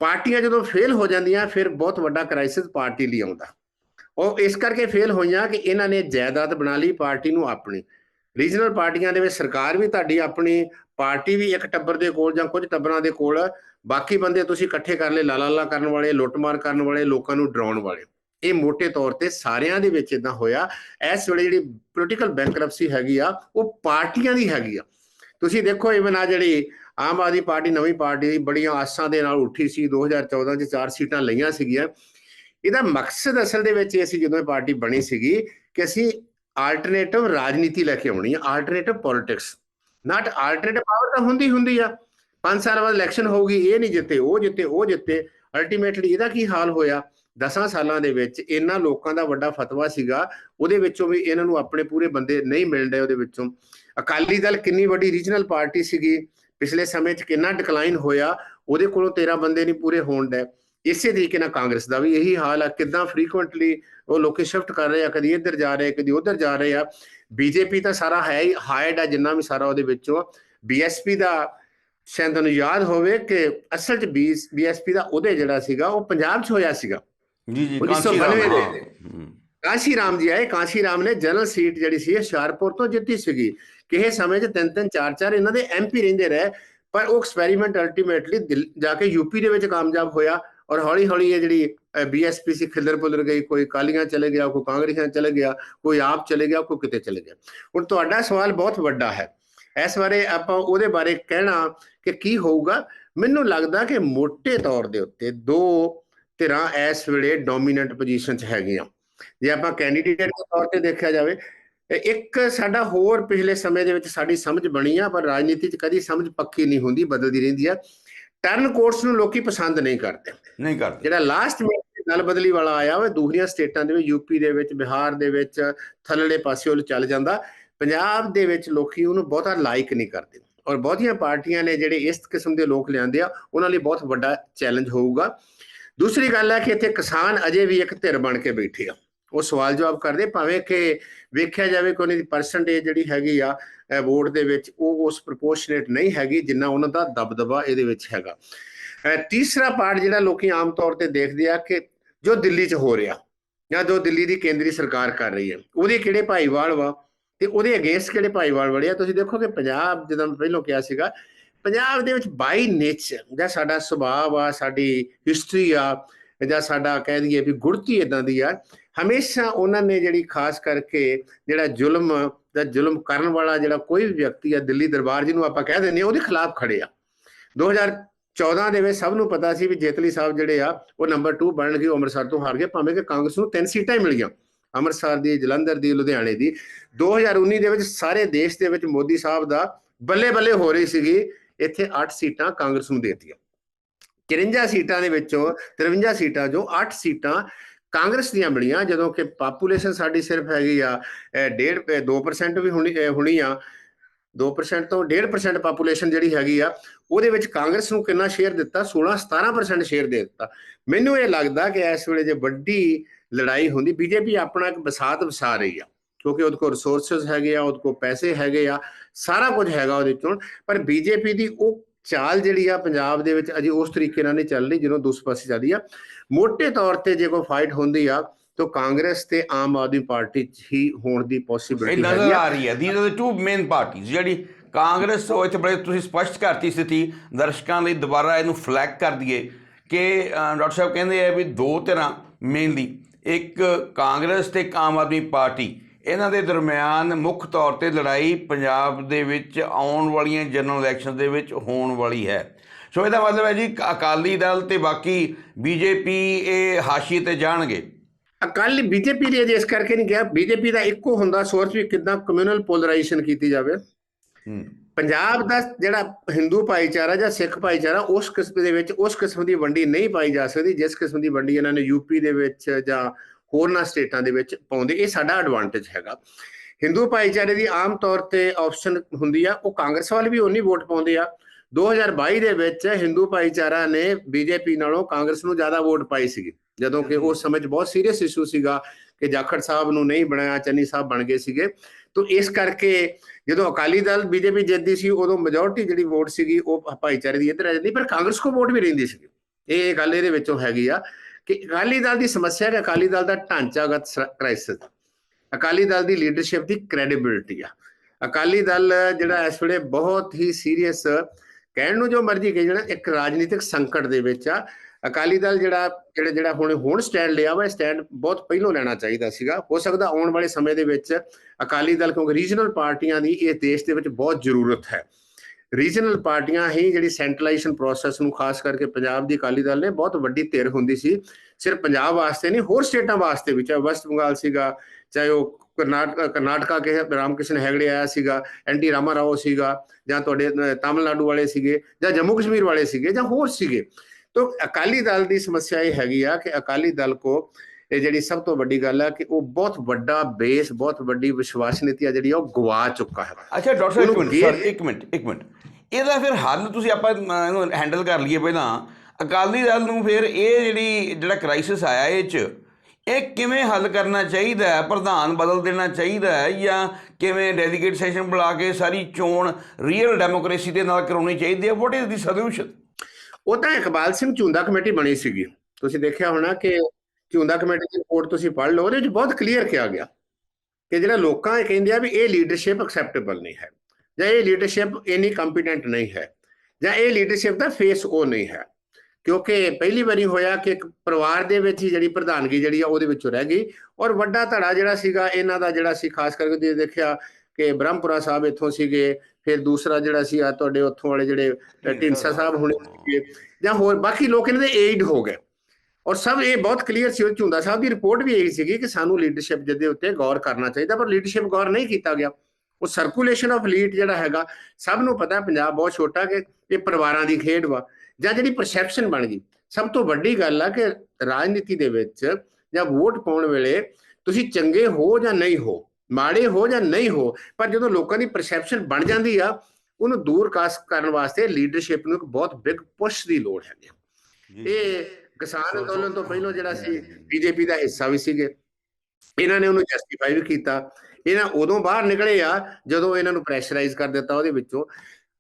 ਪਾਰਟੀਆਂ ਜਦੋਂ ਫੇਲ ਹੋ ਜਾਂਦੀਆਂ ਫਿਰ ਬਹੁਤ ਵੱਡਾ ਕ੍ਰਾਈਸਿਸ ਪਾਰਟੀ ਲਈ ਆਉਂਦਾ। ਉਹ ਇਸ ਕਰਕੇ ਫੇਲ ਹੋਈਆਂ ਕਿ ਇਹਨਾਂ ਨੇ ਜਾਇਦਾਦ ਬਣਾ ਲਈ ਪਾਰਟੀ ਨੂੰ ਆਪਣੀ। ਰੀਜਨਲ ਪਾਰਟੀਆਂ ਦੇ ਵਿੱਚ ਸਰਕਾਰ ਵੀ ਤੁਹਾਡੀ ਆਪਣੀ ਪਾਰਟੀ ਵੀ ਇੱਕ ਟੱਬਰ ਦੇ ਕੋਲ ਜਾਂ ਕੁਝ ਟੱਬਰਾਂ ਦੇ ਕੋਲ। ਬਾਕੀ ਬੰਦੇ ਤੁਸੀਂ ਇਕੱਠੇ ਕਰ ਲਏ ਲਾਲਾ ਲਾ ਕਰਨ ਵਾਲੇ, ਲੁੱਟਮਾਰ ਕਰਨ ਵਾਲੇ, ਲੋਕਾਂ ਨੂੰ ਡਰਾਉਣ ਵਾਲੇ। ਇਹ ਮੋٹے ਤੌਰ ਤੇ ਸਾਰਿਆਂ ਦੇ ਵਿੱਚ ਇਦਾਂ ਹੋਇਆ। ਇਸ ਵੇਲੇ ਜਿਹੜੀ ਪੋਲੀਟੀਕਲ ਬੈਂਕਰਪਸੀ ਹੈਗੀ ਆ, ਉਹ ਪਾਰਟੀਆਂ ਦੀ ਹੈਗੀ ਆ। ਤੁਸੀਂ ਦੇਖੋ ਇਵਨ ਆ ਜਿਹੜੀ ਆਮ ਆਦਮੀ ਪਾਰਟੀ, ਨਵੀਂ ਪਾਰਟੀ ਦੀ ਬੜੀਆਂ ਆਸਾਂ ਦੇ ਨਾਲ ਉੱਠੀ ਸੀ। 2014 ਚ ਚਾਰ ਸੀਟਾਂ ਲਈਆਂ ਸੀਗੀਆਂ। ਇਹਦਾ ਮਕਸਦ ਅਸਲ ਦੇ ਵਿੱਚ ਇਹ ਸੀ ਜਦੋਂ ਇਹ ਪਾਰਟੀ ਬਣੀ ਸੀਗੀ ਕਿ ਅਸੀਂ ਆਲਟਰਨੇਟਿਵ ਰਾਜਨੀਤੀ ਲੈ ਕੇ ਆਉਣੀ ਹੈ alternative politics not alternative power ਤਾਂ ਹੁੰਦੀ ਹੁੰਦੀ ਆ। ਪੰਜ ਸਾਲ ਬਾਅਦ ਇਲੈਕਸ਼ਨ ਹੋਊਗੀ, ਇਹ ਨਹੀਂ ਜਿੱਤੇ, ਉਹ ਜਿੱਤੇ ਉਹ ਜਿੱਤੇ। ਅਲਟੀਮੇਟਲੀ ਇਹਦਾ ਕੀ ਹਾਲ ਹੋਇਆ? 10 ਸਾਲਾਂ ਦੇ ਵਿੱਚ ਇਹਨਾਂ ਲੋਕਾਂ ਦਾ ਵੱਡਾ ਫਤਵਾ ਸੀਗਾ। ਉਹਦੇ ਵਿੱਚੋਂ ਵੀ ਇਹਨਾਂ ਨੂੰ ਆਪਣੇ ਪੂਰੇ ਬੰਦੇ ਨਹੀਂ ਮਿਲ ਰਹੇ ਉਹਦੇ ਵਿੱਚੋਂ। ਅਕਾਲੀ ਦਲ ਕਿੰਨੀ ਵੱਡੀ ਰੀਜਨਲ ਪਾਰਟੀ ਸੀਗੀ। ਪਿਛਲੇ ਸਮੇਂ 'ਚ ਕਿੰਨਾ ਡਿਕਲਾਈਨ ਹੋਇਆ, ਉਹਦੇ ਕੋਲੋਂ 13 ਬੰਦੇ ਨਹੀਂ ਪੂਰੇ ਹੋਣ ਦੇ ਇਸੇ ਤਰੀਕੇ ਨਾਲ ਕਾਂਗਰਸ ਦਾ ਵੀ ਇਹੀ ਹਾਲ ਆ ਕਿਦਾਂ ਫ੍ਰੀਕੁਐਂਟਲੀ ਉਹ ਲੋਕੀ ਸ਼ਿਫਟ ਕਰ ਰਹੇ ਆ ਕਦੀ ਇੱਧਰ ਜਾ ਰਹੇ ਕਦੀ ਉੱਧਰ ਜਾ ਰਹੇ ਆ। ਬੀਜੇਪੀ ਤਾਂ ਸਾਰਾ ਹੈ ਹੀ ਹਾਇਡ ਆ ਜਿੰਨਾ ਵੀ ਸਾਰਾ ਉਹਦੇ ਵਿੱਚੋਂ ਬੀਐਸਪੀ ਦਾ ਸ਼ਾਇਦ ਤੁਹਾਨੂੰ ਯਾਦ ਹੋਵੇ ਕਿ ਅਸਲ 'ਚ ਬੀਐਸਪੀ ਦਾ ਉਹਦੇ ਜਿਹੜਾ ਸੀਗਾ ਉਹ ਪੰਜਾਬ 'ਚ ਹੋਇਆ ਸੀਗਾ। ਜੀ ਜੀ 1992 ਕਾਂਸ਼ੀ ਰਾਮ। ਕਾਂਸ਼ੀ ਰਾਮ ਜੀ ਆਏ ਕਾਂਸ਼ੀ ਰਾਮ ਨੇ ਜਨਰਲ ਸੀਟ ਜਿਹੜੀ ਸੀ ਹੁਸ਼ਿਆਰਪੁਰ ਤੋਂ ਜਿੱਤੀ ਸੀਗੀ। ਕਿਸੇ ਸਮੇਂ 'ਚ ਤਿੰਨ ਤਿੰਨ ਚਾਰ ਚਾਰ ਇਹਨਾਂ ਦੇ ਐਮਪੀ ਰਹਿੰਦੇ ਰਹੇ ਪਰ ਉਹ ਐਕਸਪੈਰੀਮੈਂਟ ਅਲਟੀਮੇਟਲੀ ਜਾ ਕੇ ਯੂਪੀ ਦੇ ਵਿੱਚ ਕਾਮਯਾਬ ਹੋਇਆ। ਔਰ ਹੌਲੀ ਹੌਲੀ ਇਹ ਜਿਹੜੀ ਬੀਐਸਪੀ ਸੀ ਖਿਲਰ ਪੁਲਰ ਗਈ, ਕੋਈ ਕਾਲੀਆਂ ਚਲੇ ਗਿਆ, ਕੋਈ ਕਾਂਗਰਸੀਆਂ ਚਲੇ ਗਿਆ, ਕੋਈ ਆਪ ਚਲੇ ਗਿਆ, ਕੋਈ ਕਿਤੇ ਚਲੇ ਗਿਆ। ਹੁਣ ਤੁਹਾਡਾ ਸਵਾਲ ਬਹੁਤ ਵੱਡਾ ਹੈ। ਇਸ ਬਾਰੇ ਆਪਾਂ ਉਹਦੇ ਬਾਰੇ ਕਹਿਣਾ ਕਿ ਕੀ ਹੋਊਗਾ? ਮੈਨੂੰ ਲੱਗਦਾ ਕਿ ਮੋٹے ਤੌਰ ਦੇ ਉੱਤੇ ਦੋ ਧਿਰਾਂ ਇਸ ਵੇਲੇ ਡੋਮੀਨੈਂਟ ਪੋਜੀਸ਼ਨ 'ਚ ਹੈਗੀਆਂ। ਜੇ ਆਪਾਂ ਕੈਂਡੀਡੇਟ ਦੇ ਤੌਰ ਤੇ ਦੇਖਿਆ ਜਾਵੇ, ਇੱਕ ਸਾਡਾ ਹੋਰ ਪਿਛਲੇ ਸਮੇਂ ਦੇ ਵਿੱਚ ਸਾਡੀ ਸਮਝ ਬਣੀ ਆ, ਪਰ ਰਾਜਨੀਤੀ 'ਚ ਕਦੀ ਸਮਝ ਪੱਕੀ ਨਹੀਂ ਹੁੰਦੀ, ਬਦਲਦੀ ਰਹਿੰਦੀ ਆ। ਟਰਨ ਕੋਰਸ ਨੂੰ ਲੋਕੀ ਪਸੰਦ ਨਹੀਂ ਕਰਦੇ। ਨਹੀਂ ਕਰਦੇ। ਜਿਹੜਾ ਲਾਸਟ ਮਿੰਟ ਨਲ ਬਦਲੀ ਵਾਲਾ ਆਇਆ ਉਹ ਦੂਸਰੀਆਂ ਸਟੇਟਾਂ ਦੇ ਵਿੱਚ ਯੂਪੀ ਦੇ ਵਿੱਚ ਬਿਹਾਰ ਦੇ ਵਿੱਚ ਥੱਲੜੇ ਪਾਸੇ ਉਹ ਚੱਲ ਜਾਂਦਾ। ਪੰਜਾਬ ਦੇ ਵਿੱਚ ਲੋਕੀ ਉਹਨੂੰ ਬਹੁਤਾ ਲਾਈਕ ਨਹੀਂ ਕਰਦੇ। ਔਰ ਬਹੁਤੀਆਂ ਪਾਰਟੀਆਂ ਨੇ ਜਿਹੜੇ ਇਸ ਕਿਸਮ ਦੇ ਲੋਕ ਲਿਆਂਦੇ ਆ ਉਹਨਾਂ ਲਈ ਬਹੁਤ ਵੱਡਾ ਚੈਲੰਜ ਹੋਊਗਾ। ਦੂਸਰੀ ਗੱਲ ਹੈ ਕਿ ਇੱਥੇ ਕਿਸਾਨ ਅਜੇ ਵੀ ਇੱਕ ਧਿਰ ਬਣ ਕੇ ਬੈਠੇ ਆ। ਉਹ ਸਵਾਲ ਜਵਾਬ ਕਰਦੇ, ਭਾਵੇਂ ਕਿ ਵੇਖਿਆ ਜਾਵੇ ਕਿ ਉਹਨਾਂ ਦੀ ਪਰਸੈਂਟੇਜ ਜਿਹੜੀ ਹੈਗੀ ਆ ਵੋਟ ਦੇ ਵਿੱਚ ਉਹ ਉਸ ਪ੍ਰੋਪੋਰਸ਼ਨੇਟ ਨਹੀਂ ਹੈਗੀ ਜਿੰਨਾ ਉਹਨਾਂ ਦਾ ਦਬਦਬਾ ਇਹਦੇ ਵਿੱਚ ਹੈਗਾ। ਤੀਸਰਾ ਪਾਰਟ ਜਿਹੜਾ ਲੋਕੀ ਆਮ ਤੌਰ ਤੇ ਦੇਖਦੇ ਆ ਕਿ ਜੋ ਦਿੱਲੀ 'ਚ ਹੋ ਰਿਹਾ ਜਾਂ ਜੋ ਦਿੱਲੀ ਦੀ ਕੇਂਦਰੀ ਸਰਕਾਰ ਕਰ ਰਹੀ ਹੈ, ਉਹਦੇ ਕਿਹੜੇ ਭਾਈਵਾਲ ਵਾ ਤੇ ਉਹਦੇ ਅਗੇਂਸਟ ਕਿਹੜੇ ਭਾਈਵਾਲ ਵੜੇ ਆ? ਤੁਸੀਂ ਦੇਖੋ ਕਿ ਪੰਜਾਬ, ਜਦੋਂ ਮੈਂ ਪਹਿਲਾਂ ਕਿਹਾ ਸੀਗਾ, ਪੰਜਾਬ ਦੇ ਵਿੱਚ ਬਾਈ ਨੇਚਰ ਜਾਂ ਸਾਡਾ ਸੁਭਾਅ ਆ ਸਾਡੀ ਹਿਸਟਰੀ ਆ ਜਾਂ ਸਾਡਾ ਕਹਿ ਦਈਏ ਵੀ ਗੁੜਤੀ ਇਦਾਂ ਦੀ ਆ ਹਮੇਸ਼ਾ ਉਹਨਾਂ ਨੇ ਜਿਹੜੀ ਖਾਸ ਕਰਕੇ ਜਿਹੜਾ ਜ਼ੁਲਮ ਦਾ ਜ਼ੁਲਮ ਕਰਨ ਵਾਲਾ ਜਿਹੜਾ ਕੋਈ ਵੀ ਵਿਅਕਤੀ ਆ ਦਿੱਲੀ ਦਰਬਾਰ ਜਿਹਨੂੰ ਆਪਾਂ ਕਹਿ ਦਿੰਦੇ ਆ ਉਹਦੇ ਖਿਲਾਫ ਖੜੇ ਆ। 2014 ਦੇ ਵਿੱਚ ਸਭ ਨੂੰ ਪਤਾ ਸੀ ਵੀ ਜੇਤਲੀ ਸਾਹਿਬ ਜਿਹੜੇ ਆ, ਉਹ ਨੰਬਰ 2 ਬਣਨਗੇ ਉਹ ਅੰਮ੍ਰਿਤਸਰ ਤੋਂ ਹਾਰ ਗਏ, ਭਾਵੇਂ ਕਿ ਕਾਂਗਰਸ ਨੂੰ ਤਿੰਨ ਸੀਟਾਂ ਹੀ ਮਿਲੀਆਂ ਅੰਮ੍ਰਿਤਸਰ ਦੀ, ਜਲੰਧਰ ਦੀ, ਲੁਧਿਆਣੇ ਦੀ। 2019 ਦੇ ਵਿੱਚ ਸਾਰੇ ਦੇਸ਼ ਦੇ ਵਿੱਚ ਮੋਦੀ ਸਾਹਿਬ ਦਾ ਬੱਲੇ ਬੱਲੇ ਹੋ ਰਹੀ ਸੀਗੀ, ਇੱਥੇ 8 ਸੀਟਾਂ ਕਾਂਗਰਸ ਨੂੰ ਦੇਤੀਆਂ। 53 ਸੀਟਾਂ ਦੇ ਵਿੱਚੋਂ 53 ਸੀਟਾਂ ਜੋ 8 ਸੀਟਾਂ ਕਾਂਗਰਸ ਦੀਆਂ ਮਿਲੀਆਂ, ਜਦੋਂ ਕਿ ਪਾਪੂਲੇਸ਼ਨ ਸਾਡੀ ਸਿਰਫ ਹੈਗੀ ਆ 1.5 2% ਵੀ ਹੁਣੀ ਹੁਣੀ ਆ। 2% ਤੋਂ 1.5% ਪਾਪੂਲੇਸ਼ਨ ਜਿਹੜੀ ਹੈਗੀ ਆ, ਉਹਦੇ ਵਿੱਚ ਕਾਂਗਰਸ ਨੂੰ ਕਿੰਨਾ ਸ਼ੇਅਰ ਦਿੱਤਾ? 16 17% ਸ਼ੇਅਰ ਦੇ ਦਿੱਤਾ। ਮੈਨੂੰ ਇਹ ਲੱਗਦਾ ਕਿ ਇਸ ਵੇਲੇ ਜੇ ਵੱਡੀ ਲੜਾਈ ਹੁੰਦੀ, ਬੀਜੇਪੀ ਆਪਣਾ ਇੱਕ ਬਸਾਤ ਵਸਾ ਰਹੀ ਆ, ਕਿਉਂਕਿ ਉਹਦੇ ਕੋਲ ਰਿਸੋਰਸਸ ਹੈਗੇ ਆ, ਉਹਦੇ ਕੋਲ ਪੈਸੇ ਹੈਗੇ ਆ, ਸਾਰਾ ਕੁਝ ਹੈਗਾ ਉਹਦੇ ਚੋਂ। ਪਰ ਬੀਜੇਪੀ ਦੀ ਉਹ ਚਾਲ ਜਿਹੜੀ ਆ, ਪੰਜਾਬ ਦੇ ਵਿੱਚ ਅਜੇ ਉਸ ਤਰੀਕੇ ਨਾਲ ਨਹੀਂ ਚੱਲ ਰਹੀ ਜਦੋਂ ਦੂਸਰੇ ਪਾਸੇ ਚੱਲਦੀ ਆ। ਮੋٹے ਤੌਰ ਤੇ ਜੇ ਕੋਈ ਫਾਈਟ ਹੁੰਦੀ ਆ ਤਾਂ ਕਾਂਗਰਸ ਤੇ ਆਮ ਆਦਮੀ ਪਾਰਟੀ 'ਚ ਹੀ ਹੋਣ ਦੀ ਪੋਸਿਬਿਲਿਟੀ ਨਜ਼ਰ ਹੈਗੀ ਆ। ਰਹੀ ਹੈ these are the two main ਪਾਰਟੀਆਂ ਜਿਹੜੀ ਕਾਂਗਰਸ ਉਹ ਇੱਥੇ ਬੜੇ ਤੁਸੀਂ ਸਪਸ਼ਟ ਕਰਤੀ ਸਥਿਤੀ ਦਰਸ਼ਕਾਂ ਲਈ ਦੁਬਾਰਾ ਇਹਨੂੰ ਫਲੈਗ ਕਰ ਦਈਏ ਕਿ ਡਾਕਟਰ ਸਾਹਿਬ ਕਹਿੰਦੇ ਆ ਵੀ ਦੋ ਤਰ੍ਹਾਂ ਮੇਨਲੀ ਇੱਕ ਕਾਂਗਰਸ ਤੇ ਆਮ ਆਦਮੀ ਪਾਰਟੀ। ਇਹਨਾਂ ਦੇ ਦਰਮਿਆਨ ਮੁੱਖ ਤੌਰ ਤੇ ਲੜਾਈ ਪੰਜਾਬ ਦੇ ਵਿੱਚ ਆਉਣ ਵਾਲੀਆਂ ਜਨਰਲ ਇਲੈਕਸ਼ਨ ਦੇ ਵਿੱਚ ਹੋਣ ਵਾਲੀ ਹੈ। ਸੋ ਇਹਦਾ ਮਤਲਬ ਹੈ ਜੀ ਅਕਾਲੀ ਦਲ ਤੇ ਬਾਕੀ ਬੀਜੇਪੀ ਇਹ ਹਾਸ਼ੀਏ ਤੇ ਜਾਣਗੇ। ਅਕਾਲੀ ਬੀਜੇਪੀ ਨੇ ਇਸ ਕਰਕੇ ਨਹੀਂ ਕਿਹਾ ਬੀਜੇਪੀ ਦਾ ਇੱਕੋ ਹੁੰਦਾ ਸੋਰਸ ਵੀ ਕਿਦਾਂ ਕਮਿਊਨਲ ਪੋਲਰਾਈਜੇਸ਼ਨ ਕੀਤੀ ਜਾਵੇ। ਹੂੰ। ਪੰਜਾਬ ਦਾ ਜਿਹੜਾ ਹਿੰਦੂ ਭਾਈਚਾਰਾ ਜਾਂ ਸਿੱਖ ਭਾਈਚਾਰਾ ਉਸ ਕਿਸਮ ਦੇ ਵਿੱਚ ਉਸ ਕਿਸਮ ਦੀ ਵੰਡੀ ਨਹੀਂ ਪਾਈ ਜਾ ਸਕਦੀ ਜਿਸ ਕਿਸਮ ਦੀ ਵੰਡੀ ਇਹਨਾਂ ਨੇ ਯੂਪੀ ਦੇ ਵਿੱਚ ਜਾਂ ਹੋਰਨਾਂ ਸਟੇਟਾਂ ਦੇ ਵਿੱਚ ਪਾਉਂਦੇ ਇਹ ਸਾਡਾ ਐਡਵਾਂਟੇਜ ਹੈਗਾ। ਹਿੰਦੂ ਭਾਈਚਾਰੇ ਦੀ ਆਮ ਤੌਰ ਤੇ ਆਪਸ਼ਨ ਹੁੰਦੀ ਆ ਉਹ ਕਾਂਗਰਸ ਵਾਲੇ ਵੀ ਉਨੀ ਵੋਟ ਪਾਉਂਦੇ ਆ। 2022 ਦੇ ਵਿੱਚ ਹਿੰਦੂ ਭਾਈਚਾਰਾ ਨੇ ਬੀਜੇਪੀ ਨਾਲੋਂ ਕਾਂਗਰਸ ਨੂੰ ਜ਼ਿਆਦਾ ਵੋਟ ਪਾਈ ਸੀਗੀ। ਜਦੋਂ ਕਿ ਉਸ ਸਮੇਂ 'ਚ ਬਹੁਤ ਸੀਰੀਅਸ ਇਸ਼ੂ ਸੀਗਾ ਕਿ ਜਾਖੜ ਸਾਹਿਬ ਨੂੰ ਨਹੀਂ ਬਣਾਇਆ, ਚੰਨੀ ਸਾਹਿਬ ਬਣ ਗਏ ਸੀਗੇ। ਤੋਂ ਇਸ ਕਰਕੇ ਜਦੋਂ ਅਕਾਲੀ ਦਲ ਬੀਜੇਪੀ ਜਿੱਤਦੀ ਸੀ, ਉਦੋਂ ਮੈਜੋਰਟੀ ਜਿਹੜੀ ਵੋਟ ਸੀਗੀ, ਉਹ ਭਾਈਚਾਰੇ ਦੀ ਇੱਧਰ ਆ ਜਾਂਦੀ। ਪਰ ਕਾਂਗਰਸ ਕੋ ਵੋਟ ਵੀ ਰਹਿੰਦੀ ਸੀ ਇਹ ਗੱਲ ਇਹਦੇ ਵਿੱਚੋਂ ਹੈਗੀ ਆ ਕਿ ਅਕਾਲੀ ਦਲ ਦੀ ਸਮੱਸਿਆ ਕਿ ਅਕਾਲੀ ਦਲ ਦਾ ਢਾਂਚਾਗਤ ਕ੍ਰਾਈਸਿਸ ਅਕਾਲੀ ਦਲ ਦੀ ਲੀਡਰਸ਼ਿਪ ਦੀ ਕ੍ਰੈਡੀਬਿਲਟੀ ਆ। ਅਕਾਲੀ ਦਲ ਜਿਹੜਾ ਇਸ ਵੇਲੇ ਬਹੁਤ ਹੀ ਸੀਰੀਅਸ ਕਹਿਣ ਨੂੰ ਜੋ ਮਰਜ਼ੀ ਕਹੇ ਜਿਹੜਾ ਇੱਕ ਰਾਜਨੀਤਿਕ ਸੰਕਟ ਦੇ ਵਿੱਚ ਆ। ਅਕਾਲੀ ਦਲ ਜਿਹੜਾ ਜਿਹੜਾ ਜਿਹੜਾ ਹੁਣ ਹੁਣ ਸਟੈਂਡ ਲਿਆ ਵਾ ਸਟੈਂਡ ਬਹੁਤ ਪਹਿਲਾਂ ਲੈਣਾ ਚਾਹੀਦਾ ਸੀਗਾ। ਹੋ ਸਕਦਾ ਆਉਣ ਵਾਲੇ ਸਮੇਂ ਦੇ ਵਿੱਚ ਅਕਾਲੀ ਦਲ, ਕਿਉਂਕਿ ਰੀਜਨਲ ਪਾਰਟੀਆਂ ਦੀ ਇਸ ਦੇਸ਼ ਦੇ ਵਿੱਚ ਬਹੁਤ ਜ਼ਰੂਰਤ ਹੈ। ਰੀਜਨਲ ਪਾਰਟੀਆਂ ਹੀ ਜਿਹੜੀ ਸੈਂਟਰਲਾਈਜੇਸ਼ਨ ਪ੍ਰੋਸੈਸ ਨੂੰ ਖਾਸ ਕਰਕੇ ਪੰਜਾਬ ਦੀ ਅਕਾਲੀ ਦਲ ਨੇ ਬਹੁਤ ਵੱਡੀ ਧਿਰ ਹੁੰਦੀ ਸੀ। ਸਿਰਫ ਪੰਜਾਬ ਵਾਸਤੇ ਨਹੀਂ, ਹੋਰ ਸਟੇਟਾਂ ਵਾਸਤੇ ਵੀ, ਚਾਹੇ ਵੈਸਟ ਬੰਗਾਲ ਸੀਗਾ, ਚਾਹੇ ਉਹ ਕਰਨਾਟਕਾ ਕਰਨਾਟਕਾ ਕੇ ਰਾਮਕ੍ਰਿਸ਼ਨ ਹੈਗੜੇ ਆਇਆ ਸੀਗਾ ਐਨਟੀ ਰਾਮਾ ਰਾਓ ਸੀਗਾ ਜਾਂ ਤੁਹਾਡੇ ਤਾਮਿਲਨਾਡੂ ਵਾਲੇ ਸੀਗੇ ਜਾਂ ਜੰਮੂ ਕਸ਼ਮੀਰ ਵਾਲੇ ਸੀਗੇ ਜਾਂ ਹੋਰ ਸੀਗੇ। ਤੋਂ ਅਕਾਲੀ ਦਲ ਦੀ ਸਮੱਸਿਆ ਇਹ ਹੈਗੀ ਆ ਕਿ ਅਕਾਲੀ ਦਲ ਕੋ ਇਹ ਜਿਹੜੀ ਸਭ ਤੋਂ ਵੱਡੀ ਗੱਲ ਹੈ ਕਿ ਉਹ ਬਹੁਤ ਵੱਡਾ ਬੇਸ ਬਹੁਤ ਵੱਡੀ ਵਿਸ਼ਵਾਸ ਨੀਤੀ ਆ ਜਿਹੜੀ ਉਹ ਗਵਾ ਚੁੱਕਾ ਹੈ। ਅੱਛਾ ਡਾਕਟਰ ਸਾਹਿਬ ਇੱਕ ਮਿੰਟ ਸਰ ਇੱਕ ਮਿੰਟ ਇੱਕ ਮਿੰਟ। ਇਹਦਾ ਫਿਰ ਹੱਲ ਤੁਸੀਂ ਆਪਾਂ ਇਹਨੂੰ ਹੈਂਡਲ ਕਰ ਲਈਏ ਪਹਿਲਾਂ। ਅਕਾਲੀ ਦਲ ਨੂੰ ਫਿਰ ਇਹ ਜਿਹੜੀ ਜਿਹੜਾ ਕ੍ਰਾਈਸਿਸ ਆਇਆ ਇਹ ਚ ਇਹ ਕਿਵੇਂ ਹੱਲ ਕਰਨਾ ਚਾਹੀਦਾ ਹੈ? ਪ੍ਰਧਾਨ ਬਦਲ ਦੇਣਾ ਚਾਹੀਦਾ ਹੈ ਜਾਂ ਕਿਵੇਂ ਡੈਲੀਗੇਟ ਸੈਸ਼ਨ ਬੁਲਾ ਕੇ ਸਾਰੀ ਚੋਣ ਰੀਅਲ ਡੈਮੋਕ੍ਰੇਸੀ ਦੇ ਨਾਲ ਕਰਾਉਣੀ ਚਾਹੀਦੀ ਹੈ? ਵਾਟ ਇਜ਼ ਦੀ ਸੋਲੂਸ਼ਨ ਉਹ ਤਾਂ ਇਕਬਾਲ ਸਿੰਘ ਝੁੰਦਾ ਕਮੇਟੀ ਬਣੀ ਸੀਗੀ। ਤੁਸੀਂ ਦੇਖਿਆ ਹੋਣਾ ਕਿ ਝੁੰਦਾ ਕਮੇਟੀ ਦੀ ਰਿਪੋਰਟ ਤੁਸੀਂ ਪੜ੍ਹ ਲਓ, ਉਹਦੇ ਵਿੱਚ ਬਹੁਤ ਕਲੀਅਰ ਕਿਹਾ ਗਿਆ ਕਿ ਜਿਹੜਾ ਲੋਕਾਂ ਇਹ ਕਹਿੰਦੇ ਆ ਵੀ ਇਹ ਲੀਡਰਸ਼ਿਪ ਐਕਸੈਪਟੇਬਲ ਨਹੀਂ ਹੈ ਜਾਂ ਇਹ ਲੀਡਰਸ਼ਿਪ ਇੰਨੀ ਕੰਪੀਟੈਂਟ ਨਹੀਂ ਹੈ ਜਾਂ ਇਹ ਲੀਡਰਸ਼ਿਪ ਦਾ ਫੇਸ ਉਹ ਨਹੀਂ ਹੈ। ਕਿਉਂਕਿ ਪਹਿਲੀ ਵਾਰੀ ਹੋਇਆ ਕਿ ਇੱਕ ਪਰਿਵਾਰ ਦੇ ਵਿੱਚ ਹੀ ਜਿਹੜੀ ਪ੍ਰਧਾਨਗੀ ਜਿਹੜੀ ਆ ਉਹਦੇ ਵਿੱਚੋਂ ਰਹਿ ਗਈ ਔਰ ਵੱਡਾ ਧੜਾ ਜਿਹੜਾ ਸੀਗਾ ਇਹਨਾਂ ਦਾ ਜਿਹੜਾ ਸੀ ਖਾਸ ਕਰਕੇ ਤੁਸੀਂ ਦੇਖਿਆ ਕਿ ਬ੍ਰਹਮਪੁਰਾ ਸਾਹਿਬ ਇੱਥੋਂ ਸੀਗੇ ਫਿਰ ਦੂਸਰਾ ਜਿਹੜਾ ਸੀ ਆ ਤੁਹਾਡੇ ਉੱਥੋਂ ਵਾਲੇ ਜਿਹੜੇ ਅ, ਢੀਂਡਸਾ ਸਾਹਿਬ ਹੁਣੇ ਸੀਗੇ ਜਾਂ ਹੋਰ ਬਾਕੀ ਲੋਕ ਇਹਨਾਂ ਦੇ ਏਡ ਹੋ ਗਏ। ਔਰ ਸਭ ਇਹ ਬਹੁਤ ਕਲੀਅਰ ਸੀ ਉਹ ਝੁੰਦਾ ਸਾਹਿਬ ਦੀ ਰਿਪੋਰਟ ਵੀ ਇਹੀ ਸੀਗੀ ਕਿ ਸਾਨੂੰ ਲੀਡਰਸ਼ਿਪ ਦੇ ਉੱਤੇ ਗੌਰ ਕਰਨਾ ਚਾਹੀਦਾ ਪਰ ਲੀਡਰਸ਼ਿਪ ਗੌਰ ਨਹੀਂ ਕੀਤਾ ਗਿਆ। ਉਹ ਸਰਕੂਲੇਸ਼ਨ ਆਫ ਲੀਡ ਜਿਹੜਾ ਹੈਗਾ ਸਭ ਨੂੰ ਪਤਾ ਪੰਜਾਬ ਬਹੁਤ ਛੋਟਾ ਕਿ ਇਹ ਪਰਿਵਾਰਾਂ ਦੀ ਖੇਡ ਵਾ। ਜਾਂ ਜਿਹੜੀ ਪਰਸੈਪਸ਼ਨ ਬਣ ਗਈ ਸਭ ਤੋਂ ਵੱਡੀ ਗੱਲ ਆ ਕਿ ਰਾਜਨੀਤੀ ਦੇ ਵਿੱਚ ਜਾਂ ਵੋਟ ਪਾਉਣ ਵੇਲੇ ਤੁਸੀਂ ਚੰਗੇ ਹੋ ਜਾਂ ਨਹੀਂ ਹੋ ਮਾੜੇ ਹੋ ਜਾਂ ਨਹੀਂ ਹੋ ਪਰ ਜਦੋਂ ਲੋਕਾਂ ਦੀ ਪਰਸੈਪਸ਼ਨ ਬਣ ਜਾਂਦੀ ਆ ਉਹਨੂੰ ਦੂਰ ਕਾਸ ਕਰਨ ਵਾਸਤੇ ਲੀਡਰਸ਼ਿਪ ਨੂੰ ਇੱਕ ਬਹੁਤ ਬਿਗ ਪੁਸ਼ ਦੀ ਲੋੜ ਹੈ ਇਹ ਕਿਸਾਨ ਅੰਦੋਲਨ ਤੋਂ ਪਹਿਲਾਂ ਜਿਹੜਾ ਸੀ ਬੀਜੇਪੀ ਦਾ ਹਿੱਸਾ ਵੀ ਸੀਗੇ। ਇਹਨਾਂ ਨੇ ਉਹਨੂੰ ਜਸਟੀਫਾਈ ਵੀ ਕੀਤਾ। ਇਹਨਾਂ ਉਦੋਂ ਬਾਹਰ ਨਿਕਲੇ ਆ ਜਦੋਂ ਇਹਨਾਂ ਨੂੰ ਪ੍ਰੈਸ਼ਰਾਈਜ਼ ਕਰ ਦਿੱਤਾ ਉਹਦੇ ਵਿੱਚੋਂ।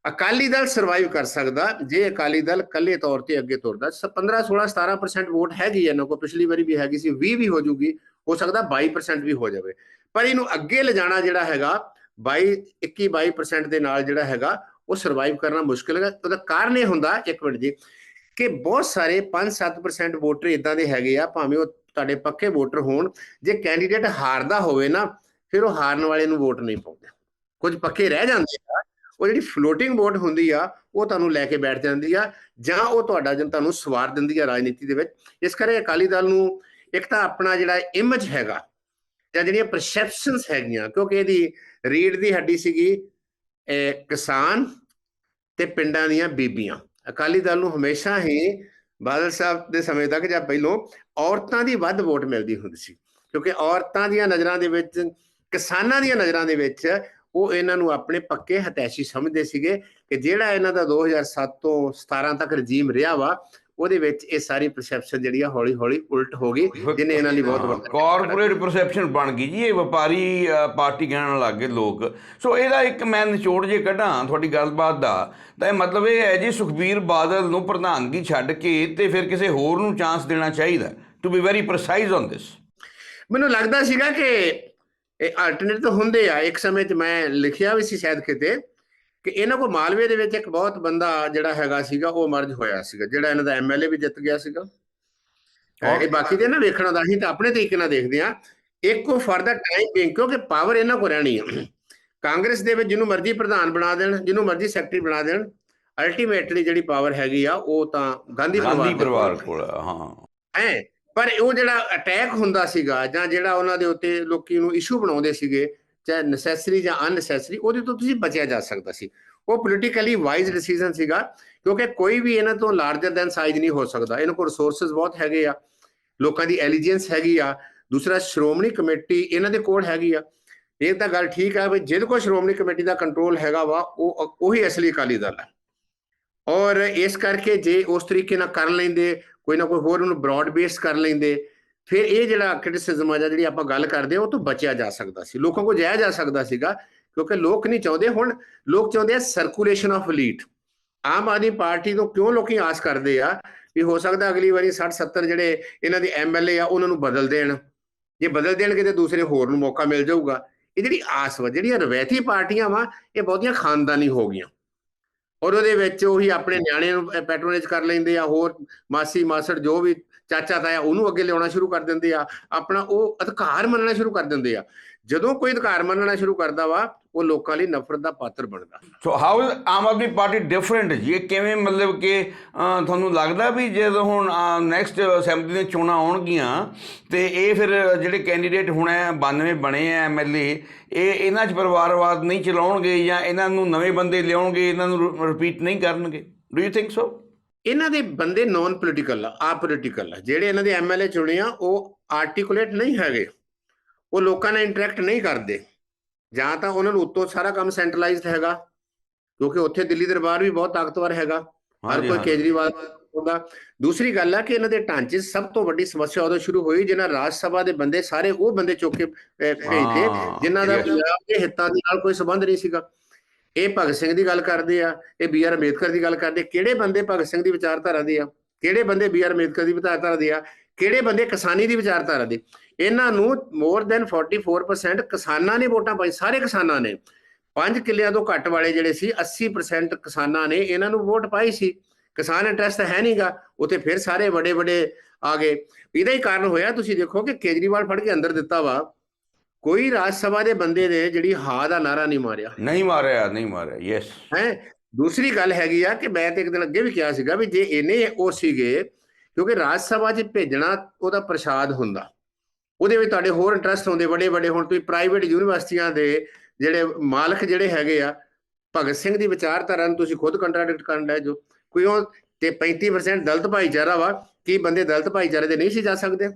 ਅਕਾਲੀ ਦਲ ਸਰਵਾਈਵ ਕਰ ਸਕਦਾ, ਜੇ ਅਕਾਲੀ ਦਲ ਕੱਲੇ ਤੌਰ ਤੇ ਅੱਗੇ ਤੁਰਦਾ 15 16 17% ਵੋਟ ਹੈਗੀ ਇਹਨਾਂ ਕੋ ਪਿਛਲੀ ਵਾਰੀ ਵੀ ਹੈਗੀ ਸੀ 20 ਵੀ ਹੋ ਜੂਗੀ, ਹੋ ਸਕਦਾ 22% ਵੀ ਹੋ ਜਾਵੇ। ਪਰ ਇਹਨੂੰ ਅੱਗੇ ਲਿਜਾਣਾ ਜਿਹੜਾ ਹੈਗਾ 22 21 22% ਦੇ ਨਾਲ ਜਿਹੜਾ ਹੈਗਾ, ਉਹ ਸਰਵਾਈਵ ਕਰਨਾ ਮੁਸ਼ਕਿਲ ਹੈ ਉਹਦਾ ਕਾਰਨ ਇਹ ਹੁੰਦਾ, ਇੱਕ ਮਿੰਟ ਜੀ, ਕਿ ਬਹੁਤ ਸਾਰੇ 5-7% ਵੋਟਰ ਇਦਾਂ ਦੇ ਹੈਗੇ ਆ, ਭਾਵੇਂ ਉਹ ਤੁਹਾਡੇ ਪੱਕੇ ਵੋਟਰ ਹੋਣ, ਜੇ ਕੈਂਡੀਡੇਟ ਹਾਰਦਾ ਹੋਵੇ ਨਾ, ਫਿਰ ਉਹ ਹਾਰਨ ਵਾਲੇ ਨੂੰ ਵੋਟ ਨਹੀਂ ਪਾਉਂਦੇ। ਕੁਝ ਪੱਕੇ ਰਹਿ ਜਾਂਦੇ ਆ ਉਹ ਜਿਹੜੀ ਫਲੋਟਿੰਗ ਵੋਟ ਹੁੰਦੀ ਆ, ਉਹ ਤੁਹਾਨੂੰ ਲੈ ਕੇ ਬੈਠ ਜਾਂਦੀ ਆ, ਜਾਂ ਉਹ ਤੁਹਾਡਾ ਜਨ ਤੁਹਾਨੂੰ ਸਵਾਰ ਦਿੰਦੀ ਆ ਰਾਜਨੀਤੀ ਦੇ ਵਿੱਚ। ਇਸ ਕਰਕੇ ਅਕਾਲੀ ਦਲ ਨੂੰ ਇੱਕ ਤਾਂ ਆਪਣਾ ਜਿਹੜਾ ਇਮੇਜ ਹੈਗਾ, ਜਾਂ ਜਿਹੜੀਆਂ ਪਰਸੈਪਸ਼ਨਸ ਹੈਗੀਆਂ, ਕਿਉਂਕਿ ਇਹਦੀ ਰੀੜ ਦੀ ਹੱਡੀ ਸੀਗੀ ਇਹ ਕਿਸਾਨ ਤੇ ਪਿੰਡਾਂ ਦੀਆਂ ਬੀਬੀਆਂ। ਅਕਾਲੀ ਦਲ ਨੂੰ ਹਮੇਸ਼ਾ ਹੀ ਬਾਦਲ ਸਾਹਿਬ ਦੇ ਸਮੇਂ ਤੱਕ ਜਾਂ ਪਹਿਲੋਂ ਔਰਤਾਂ ਦੀ ਵੱਧ ਵੋਟ ਮਿਲਦੀ ਹੁੰਦੀ ਸੀ। ਕਿਉਂਕਿ ਔਰਤਾਂ ਦੀਆਂ ਨਜ਼ਰਾਂ ਦੇ ਵਿੱਚ, ਕਿਸਾਨਾਂ ਦੀਆਂ ਨਜ਼ਰਾਂ ਦੇ ਵਿੱਚ ਉਹ ਇਹਨਾਂ ਨੂੰ ਆਪਣੇ ਪੱਕੇ ਹਤੈਸ਼ੀ ਸਮਝਦੇ ਸੀਗੇ ਕਿ ਜਿਹੜਾ ਇਹਨਾਂ ਦਾ 2007 ਤੋਂ 17 ਤੱਕ ਰਜੀਮ ਰਿਹਾ ਵਾ ਉਹਦੇ ਵਿੱਚ ਇਹ ਸਾਰੀ ਪਰਸੈਪਸ਼ਨ ਜਿਹੜੀ ਆ ਹੌਲੀ ਹੌਲੀ ਉਲਟ ਹੋ ਗਈ ਜਿਹਨੇ ਇਹਨਾਂ ਲਈ ਬਹੁਤ ਵੱਡਾ ਕਾਰਪੋਰੇਟ ਪਰਸੈਪਸ਼ਨ ਬਣ ਗਈ ਜੀ ਇਹ ਵਪਾਰੀ ਪਾਰਟੀ ਕਹਿਣ ਲੱਗ ਗਏ ਲੋਕ। ਸੋ ਇਹਦਾ ਇੱਕ ਮੈਂ ਨਿਚੋੜ ਜੇ ਕੱਢਾਂ ਤੁਹਾਡੀ ਗੱਲਬਾਤ ਦਾ ਤਾਂ ਇਹ ਮਤਲਬ ਇਹ ਹੈ ਜੀ ਸੁਖਬੀਰ ਬਾਦਲ ਨੂੰ ਪ੍ਰਧਾਨਗੀ ਛੱਡ ਕੇ ਤੇ ਫਿਰ ਕਿਸੇ ਹੋਰ ਨੂੰ ਚਾਂਸ ਦੇਣਾ ਚਾਹੀਦਾ to be very precise on this ਮੈਨੂੰ ਲੱਗਦਾ ਸੀਗਾ ਕਿ ਇਹ ਆਲਟਰਨੇਟ ਤਾਂ ਹੁੰਦੇ ਆ ਇੱਕ ਸਮੇਂ 'ਚ ਮੈਂ ਲਿਖਿਆ ਵੀ ਸੀ ਸ਼ਾਇਦ ਕਿਤੇ ਕਿ ਇਹਨਾਂ ਕੋ ਮਾਲਵੇ ਦੇ ਵਿੱਚ ਇੱਕ ਬਹੁਤ ਬੰਦਾ ਜਿਹੜਾ ਹੈਗਾ ਸੀਗਾ ਉਹ ਮਰਜ ਹੋਇਆ ਸੀਗਾ ਜਿਹੜਾ ਇਹਨਾਂ ਦਾ ਐਮਐਲਏ ਵੀ ਜਿੱਤ ਗਿਆ ਸੀਗਾ। ਇਹ ਬਾਕੀ ਦੇ ਨਾ ਵੇਖਣਾ ਦਾ ਅਸੀਂ ਤਾਂ ਆਪਣੇ ਤਰੀਕੇ ਨਾਲ ਦੇਖਦੇ ਆ ਇੱਕ ਫਾਰ ਦਾ ਟਾਈਮ ਬੀਇੰਗ ਕਿਉਂਕਿ ਪਾਵਰ ਇਹਨਾਂ ਕੋ ਰਹਿਣੀ ਆ। ਕਾਂਗਰਸ ਦੇ ਵਿੱਚ ਜਿਹਨੂੰ ਮਰਜ਼ੀ ਪ੍ਰਧਾਨ ਬਣਾ ਦੇਣ ਜਿਹਨੂੰ ਮਰਜ਼ੀ ਸੈਕਟਰੀ ਬਣਾ ਦੇਣ ਅਲਟੀਮੇਟਲੀ ਜਿਹੜੀ ਪਾਵਰ ਹੈਗੀ ਆ ਉਹ ਤਾਂ ਗਾਂਧੀ ਪਰਿਵਾਰ ਕੋਲ ਹਾਂ। ਹੈ? ਪਰ ਉਹ ਜਿਹੜਾ ਅਟੈਕ ਹੁੰਦਾ ਸੀਗਾ ਜਾਂ ਜਿਹੜਾ ਉਹਨਾਂ ਦੇ ਉੱਤੇ ਲੋਕੀ ਨੂੰ ਇਸ਼ੂ ਬਣਾਉਂਦੇ ਸੀਗੇ, ਚਾਹੇ ਨੈਸੈਸਰੀ ਜਾਂ ਅਨਨੈਸੈਸਰੀ ਉਹਦੇ ਤੋਂ ਤੁਸੀਂ ਬਚਿਆ ਜਾ ਸਕਦਾ ਸੀ। ਉਹ ਪੋਲੀਟੀਕਲੀ ਵਾਈਜ਼ ਡਿਸੀਜਨ ਸੀਗਾ, ਕਿਉਂਕਿ ਕੋਈ ਵੀ ਇਹਨਾਂ ਤੋਂ ਲਾਰਜਰ ਦੈਨ ਸਾਈਜ਼ ਨਹੀਂ ਹੋ ਸਕਦਾ। ਇਹਨਾਂ ਕੋਲ ਰਿਸੋਰਸਸ ਬਹੁਤ ਹੈਗੇ ਆ, ਲੋਕਾਂ ਦੀ ਐਲੀਜੈਂਸ ਹੈਗੀ ਆ, ਦੂਸਰਾ ਸ਼੍ਰੋਮਣੀ ਕਮੇਟੀ ਇਹਨਾਂ ਦੇ ਕੋਲ ਹੈਗੀ ਆ। ਇਹ ਤਾਂ ਗੱਲ ਠੀਕ ਆ ਵੀ ਜਿਹਦੇ ਕੋਲ ਸ਼੍ਰੋਮਣੀ ਕਮੇਟੀ ਦਾ ਕੰਟਰੋਲ ਹੈਗਾ ਵਾ, ਉਹ ਉਹੀ ਅਸਲੀ ਅਕਾਲੀ ਦਲ ਹੈ ਔਰ ਇਸ ਕਰਕੇ ਜੇ ਉਸ ਤਰੀਕੇ ਨਾਲ ਕਰ ਲੈਂਦੇ ਕੋਈ ਨਾ ਕੋਈ ਹੋਰ ਉਹਨੂੰ ਬ੍ਰੌਡ ਬੇਸ ਕਰ ਲੈਂਦੇ। ਫਿਰ ਇਹ ਜਿਹੜਾ ਕ੍ਰਿਟਿਸਿਜ਼ਮ ਆ ਜਾਂ ਜਿਹੜੀ ਆਪਾਂ ਗੱਲ ਕਰਦੇ ਆ, ਉਹ ਤੋਂ ਬਚਿਆ ਜਾ ਸਕਦਾ ਸੀ। ਲੋਕਾਂ ਕੋਲ ਜਾਇਆ ਜਾ ਸਕਦਾ ਸੀਗਾ, ਕਿਉਂਕਿ ਲੋਕ ਨਹੀਂ ਚਾਹੁੰਦੇ। ਹੁਣ ਲੋਕ ਚਾਹੁੰਦੇ ਆ circulation of lead Aam Aadmi party ਤੋਂ ਕਿਉਂ ਲੋਕੀ ਆਸ ਕਰਦੇ ਆ ਵੀ ਹੋ ਸਕਦਾ ਅਗਲੀ ਵਾਰੀ 60 70 ਜਿਹੜੇ ਇਹਨਾਂ ਦੇ ਐਮਐਲਏ ਆ, ਉਹਨਾਂ ਨੂੰ ਬਦਲ ਦੇਣ। ਜੇ ਬਦਲ ਦੇਣਗੇ ਤੇ ਦੂਸਰੇ ਹੋਰ ਨੂੰ ਮੌਕਾ ਮਿਲ ਜਾਊਗਾ। ਇਹ ਜਿਹੜੀ ਆਸ ਵਾ, ਜਿਹੜੀਆਂ ਰਵੈਤੀ ਪਾਰਟੀਆਂ ਵਾ, ਇਹ ਬਹੁਤੀਆਂ ਖਾਨਦਾਨੀ ਹੋ ਗਈਆਂ। ਔਰ ਉਹਦੇ ਵਿੱਚ ਉਹੀ ਆਪਣੇ ਨਿਆਣੇ ਨੂੰ ਪੈਟਰੋਨੇਜ ਕਰ ਲੈਂਦੇ ਆ, ਹੋਰ ਮਾਸੀ, ਮਾਸੜ ਜੋ ਵੀ ਚਾਚਾ, ਤਾਇਆ ਉਹਨੂੰ ਅੱਗੇ ਲਿਆਉਣਾ ਸ਼ੁਰੂ ਕਰ ਦਿੰਦੇ ਆ। ਆਪਣਾ ਉਹ ਅਧਿਕਾਰ ਮੰਨਣਾ ਸ਼ੁਰੂ ਕਰ ਦਿੰਦੇ ਆ। ਜਦੋਂ ਕੋਈ ਅਧਿਕਾਰ ਮੰਨਣਾ ਸ਼ੁਰੂ ਕਰਦਾ ਵਾ ਉਹ ਲੋਕਾਂ ਲਈ ਨਫ਼ਰਤ ਦਾ ਪਾਤਰ ਬਣਦਾ। So how is Aam Aadmi party different ਜੀ ਇਹ ਕਿਵੇਂ ਮਤਲਬ ਕਿ ਤੁਹਾਨੂੰ ਲੱਗਦਾ ਵੀ ਜਦੋਂ ਹੁਣ ਨੈਕਸਟ ਅਸੈਂਬਲੀ ਦੀਆਂ ਚੋਣਾਂ ਆਉਣਗੀਆਂ ਤੇ ਇਹ ਫਿਰ ਜਿਹੜੇ ਕੈਂਡੀਡੇਟ ਹੁਣ ਹੈ 92 ਬਣੇ ਆ ਐਮਐਲਏ ਇਹ ਇਹਨਾਂ 'ਚ ਪਰਿਵਾਰਵਾਦ ਨਹੀਂ ਚਲਾਉਣਗੇ ਜਾਂ ਇਹਨਾਂ ਨੂੰ ਨਵੇਂ ਬੰਦੇ ਲਿਆਉਣਗੇ ਇਹਨਾਂ ਨੂੰ ਰਿਪੀਟ ਨਹੀਂ ਕਰਨਗੇ? ਡੂ ਯੂ ਥਿੰਕ ਸੋ ਇਹਨਾਂ ਦੇ ਬੰਦੇ ਨਾਨ ਪੋਲੀਟੀਕਲ ਆ ਆ ਪੋਲੀਟੀਕਲ ਆ। ਜਿਹੜੇ ਇਹਨਾਂ ਦੇ ਐਮਐਲਏ ਚੁਣੇ ਆ ਉਹ ਆਰਟੀਕੂਲੇਟ ਨਹੀਂ ਹੈਗੇ। ਉਹ ਲੋਕਾਂ ਨਾਲ ਇੰਟਰੈਕਟ ਨਹੀਂ ਕਰਦੇ। ਜਾਂ ਤਾਂ ਉਹਨਾਂ ਨੂੰ ਉੱਤੋਂ ਸਾਰਾ ਕੰਮ ਸੈਂਟਰਲਾਈਜ਼ਡ ਹੈਗਾ ਕਿਉਂਕਿ ਉੱਥੇ ਦਿੱਲੀ ਦਰਬਾਰ ਵੀ ਬਹੁਤ ਤਾਕਤਵਰ ਹੈਗਾ ਹਰ ਕੋਈ ਕੇਜਰੀਵਾਲ ਹੁੰਦਾ। ਦੂਸਰੀ ਗੱਲ ਆ ਕਿ ਇਹਨਾਂ ਦੇ ਢਾਂਚੇ ਸਭ ਤੋਂ ਵੱਡੀ ਸਮੱਸਿਆ ਉਦੋਂ ਸ਼ੁਰੂ ਹੋਈ ਜਿਨ੍ਹਾਂ ਰਾਜ ਸਭਾ ਦੇ ਬੰਦੇ ਸਾਰੇ ਉਹ ਬੰਦੇ ਚੁੱਕ ਕੇ ਭੇਜਦੇ ਜਿਨ੍ਹਾਂ ਦਾ. ਪੰਜਾਬ ਦੇ ਹਿੱਤਾਂ ਦੇ ਨਾਲ ਕੋਈ ਸੰਬੰਧ ਨਹੀਂ ਸੀਗਾ। ਇਹ ਭਗਤ ਸਿੰਘ ਦੀ ਗੱਲ ਕਰਦੇ ਆ ਇਹ ਬੀ ਆਰ ਅੰਬੇਦਕਰ ਦੀ ਗੱਲ ਕਰਦੇ ਕਿਹੜੇ ਬੰਦੇ ਭਗਤ ਸਿੰਘ ਦੀ ਵਿਚਾਰਧਾਰਾ ਦੇ ਆ? ਕਿਹੜੇ ਬੰਦੇ ਬੀ ਆਰ ਅੰਬੇਦਕਰ ਦੀ ਵਿਚਾਰਧਾਰਾ ਦੇ ਆ? ਕਿਹੜੇ ਬੰਦੇ ਕਿਸਾਨੀ ਦੀ ਵਿਚਾਰਧਾਰਾ ਦੇ? ਇਹਨਾਂ ਨੂੰ ਮੋਰ ਦੈਨ 44% ਕਿਸਾਨਾਂ ਨੇ ਵੋਟਾਂ ਪਾਈ ਸਾਰੇ ਕਿਸਾਨਾਂ ਨੇ। 5 ਕਿੱਲਿਆਂ ਤੋਂ ਘੱਟ ਵਾਲੇ ਜਿਹੜੇ ਸੀ 80% ਕਿਸਾਨਾਂ ਨੇ ਇਹਨਾਂ ਨੂੰ ਵੋਟ ਪਾਈ ਸੀ। ਕਿਸਾਨ ਇੰਟਰਸਟ ਹੈ ਨਹੀਂਗਾ ਉਥੇ ਫਿਰ ਸਾਰੇ ਵੱਡੇ ਵੱਡੇ ਆ ਗਏ। ਇਹਦਾ ਹੀ ਕਾਰਨ ਹੋਇਆ ਤੁਸੀਂ ਦੇਖੋ ਕਿ ਕੇਜਰੀਵਾਲ ਫੜ ਕੇ ਅੰਦਰ ਦਿੱਤਾ ਵਾ। ਕੋਈ ਰਾਜ ਸਭਾ ਦੇ ਬੰਦੇ ਨੇ ਜਿਹੜੀ ਹਾ ਦਾ ਨਾਰਾ ਨਹੀਂ ਮਾਰਿਆ। ਨਹੀਂ ਮਾਰਿਆ ਨਹੀਂ ਮਾਰਿਆ ਯੈਸ ਹੈ? ਦੂਸਰੀ ਗੱਲ ਹੈਗੀ ਆ ਕਿ ਮੈਂ ਤੇ ਇੱਕ ਦਿਨ ਅੱਗੇ ਵੀ ਕਿਹਾ ਸੀਗਾ ਵੀ ਜੇ ਇਹਨੇ ਉਹ ਸੀਗੇ ਕਿਉਂਕਿ ਰਾਜ ਸਭਾ 'ਚ ਭੇਜਣਾ, ਉਹਦਾ ਪ੍ਰਸ਼ਾਦ ਹੁੰਦਾ। ਉਹਦੇ ਵਿੱਚ ਤੁਹਾਡੇ ਹੋਰ ਇੰਟਰਸਟ ਹੁੰਦੇ ਵੱਡੇ ਵੱਡੇ ਹੁਣ ਤੁਸੀਂ ਪ੍ਰਾਈਵੇਟ ਯੂਨੀਵਰਸਿਟੀਆਂ ਦੇ ਜਿਹੜੇ ਮਾਲਕ ਜਿਹੜੇ ਹੈਗੇ ਆ, ਭਗਤ ਸਿੰਘ ਦੀ ਵਿਚਾਰਧਾਰਾ ਨੂੰ ਤੁਸੀਂ ਖੁਦ ਕੰਟਰਾਡਿਕਟ ਕਰਨ ਲੈ ਜੋ। ਕੋਈ ਉਹ ਤੇ 35% ਦਲਤ ਭਾਈਚਾਰਾ ਵਾ, ਕੀ ਬੰਦੇ ਦਲਤ ਭਾਈਚਾਰੇ ਦੇ ਨਹੀਂ ਸੀ ਜਾ ਸਕਦੇ?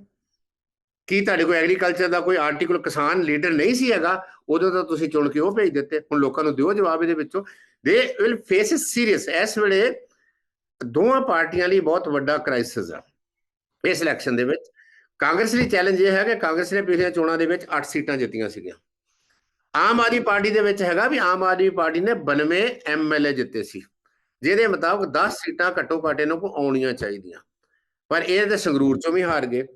ਕੀ ਤੁਹਾਡੇ ਕੋਲ ਐਗਰੀਕਲਚਰ ਦਾ ਕੋਈ ਆਰਟੀਕਲ ਕਿਸਾਨ ਲੀਡਰ ਨਹੀਂ ਸੀ ਹੈਗਾ? ਉਦੋਂ ਤਾਂ ਤੁਸੀਂ ਚੁਣ ਕੇ ਉਹ ਭੇਜ ਦਿੱਤੇ। ਹੁਣ ਲੋਕਾਂ ਨੂੰ ਦਿਓ ਜਵਾਬ ਇਹਦੇ ਵਿੱਚੋਂ। ਦੇ ਵਿਲ ਫੇਸ ਸੀਰੀਅਸ ਇਸ ਵੇਲੇ ਦੋਵਾਂ ਪਾਰਟੀਆਂ ਲਈ ਬਹੁਤ ਵੱਡਾ ਕ੍ਰਾਈਸਿਸ ਆ। ਇਸ ਇਲੈਕਸ਼ਨ ਦੇ ਵਿੱਚ ਕਾਂਗਰਸ ਲਈ ਚੈਲੰਜ ਇਹ ਹੈ ਕਿ ਕਾਂਗਰਸ ਨੇ ਪਿਛਲੀਆਂ ਚੋਣਾਂ ਦੇ ਵਿੱਚ 8 ਸੀਟਾਂ ਜਿੱਤੀਆਂ ਸੀਗੀਆਂ। ਆਮ ਆਦਮੀ ਪਾਰਟੀ ਦੇ ਵਿੱਚ ਹੈਗਾ ਵੀ ਆਮ ਆਦਮੀ ਪਾਰਟੀ ਨੇ 92 ਐਮਐਲਏ ਜਿੱਤੇ ਸੀ। ਜਿਹਦੇ ਮੁਤਾਬਕ 10 ਸੀਟਾਂ ਘੱਟੋ ਘੱਟ ਇਹਨਾਂ ਕੋ ਆਉਣੀਆਂ ਚਾਹੀਦੀਆਂ। ਪਰ ਇਹ ਤੇ ਸੰਗਰੂਰ ਚੋਂ ਵੀ ਹਾਰ ਗਏ।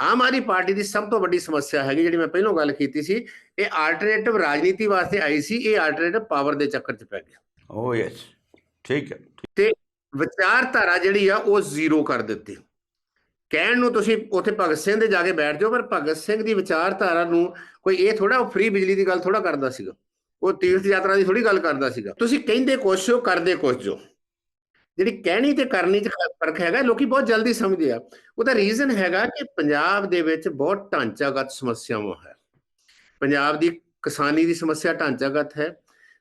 ਆਮ ਆਦਮੀ ਪਾਰਟੀ ਦੀ ਸਭ ਤੋਂ ਵੱਡੀ ਸਮੱਸਿਆ ਹੈਗੀ ਜਿਹੜੀ ਮੈਂ ਪਹਿਲਾਂ ਗੱਲ ਕੀਤੀ ਸੀ ਇਹ ਆਲਟਰਨੇਟਿਵ ਰਾਜਨੀਤੀ ਵਾਸਤੇ ਆਈ ਸੀ ਇਹ ਆਲਟਰਨੇਟਿਵ ਪਾਵਰ ਦੇ ਚੱਕਰ 'ਚ ਪੈ ਗਿਆ। ਓ ਯੈਸ ਠੀਕ ਹੈ। ਤੇ ਵਿਚਾਰਧਾਰਾ ਜਿਹੜੀ ਆ, ਉਹ ਜ਼ੀਰੋ ਕਰ ਦਿੱਤੀ। ਕਹਿਣ ਨੂੰ ਤੁਸੀਂ ਉੱਥੇ ਭਗਤ ਸਿੰਘ ਦੇ ਜਾ ਕੇ ਬੈਠ ਜਾਓ, ਪਰ ਭਗਤ ਸਿੰਘ ਦੀ ਵਿਚਾਰਧਾਰਾ ਨੂੰ ਕੋਈ ਇਹ ਥੋੜਾ ਫ੍ਰੀ ਬਿਜਲੀ ਦੀ ਗੱਲ ਥੋੜਾ ਕਰਦਾ ਸੀਗਾ। ਉਹ ਤੀਰਥ ਯਾਤਰਾ ਦੀ ਥੋੜੀ ਗੱਲ ਕਰਦਾ ਸੀਗਾ। ਤੁਸੀਂ ਕਹਿੰਦੇ ਕੁਛ ਹੋ ਕਰਦੇ ਕੁਛ ਜੋ। ਜਿਹੜੀ ਕਹਿਣੀ ਤੇ ਕਰਨੀ ਚ ਫ਼ਰਕ ਹੈਗਾ, ਲੋਕੀ ਬਹੁਤ ਜਲਦੀ ਸਮਝਦੇ ਆ। ਉਹਦਾ ਰੀਜ਼ਨ ਹੈਗਾ ਕਿ ਪੰਜਾਬ ਦੇ ਵਿੱਚ ਬਹੁਤ ਢਾਂਚਾਗਤ ਸਮੱਸਿਆਵਾਂ ਹੈ। ਪੰਜਾਬ ਦੀ ਕਿਸਾਨੀ ਦੀ ਸਮੱਸਿਆ ਢਾਂਚਾਗਤ ਹੈ।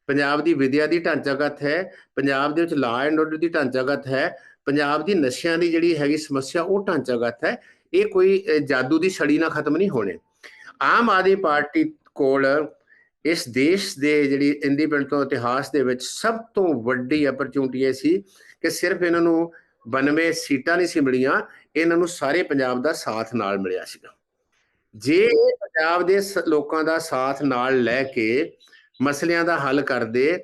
ਪੰਜਾਬ ਦੀ ਵਿਦਿਆ ਦੀ ਢਾਂਚਾਗਤ ਹੈ, ਪੰਜਾਬ ਦੇ ਵਿੱਚ ਲਾ ਐਂਡ ਆਰਡਰ ਦੀ ਢਾਂਚਾਗਤ ਹੈ, ਪੰਜਾਬ ਦੀ ਨਸ਼ਿਆਂ ਦੀ ਜਿਹੜੀ ਹੈਗੀ ਸਮੱਸਿਆ ਉਹ ਢਾਂਚਾਗਤ ਹੈ, ਇਹ ਕੋਈ ਜਾਦੂ ਦੀ ਛੜੀ ਨਾਲ ਖਤਮ ਨਹੀਂ ਹੋਣੇ। ਆਮ ਆਦਮੀ ਪਾਰਟੀ ਕੋਲ ਇਸ ਦੇਸ਼ ਦੇ ਜਿਹੜੀ ਇੰਡੀਪੈਂਡੈਂਟ ਤੋਂ ਇਤਿਹਾਸ ਦੇ ਵਿੱਚ ਸਭ ਤੋਂ ਵੱਡੀ ਅਪਰਚੂਨਿਟੀ ਇਹ ਸੀ ਕਿ ਸਿਰਫ ਇਹਨਾਂ ਨੂੰ 92 ਸੀਟਾਂ ਨਹੀਂ ਸੀ ਮਿਲੀਆਂ, ਇਹਨਾਂ ਨੂੰ ਸਾਰੇ ਪੰਜਾਬ ਦਾ ਸਾਥ ਨਾਲ ਮਿਲਿਆ ਸੀਗਾ। ਜੇ ਇਹ ਪੰਜਾਬ ਦੇ ਸ- ਲੋਕਾਂ ਦਾ ਸਾਥ ਨਾਲ ਲੈ ਕੇ ਮਸਲਿਆਂ ਦਾ ਹੱਲ ਕਰਦੇ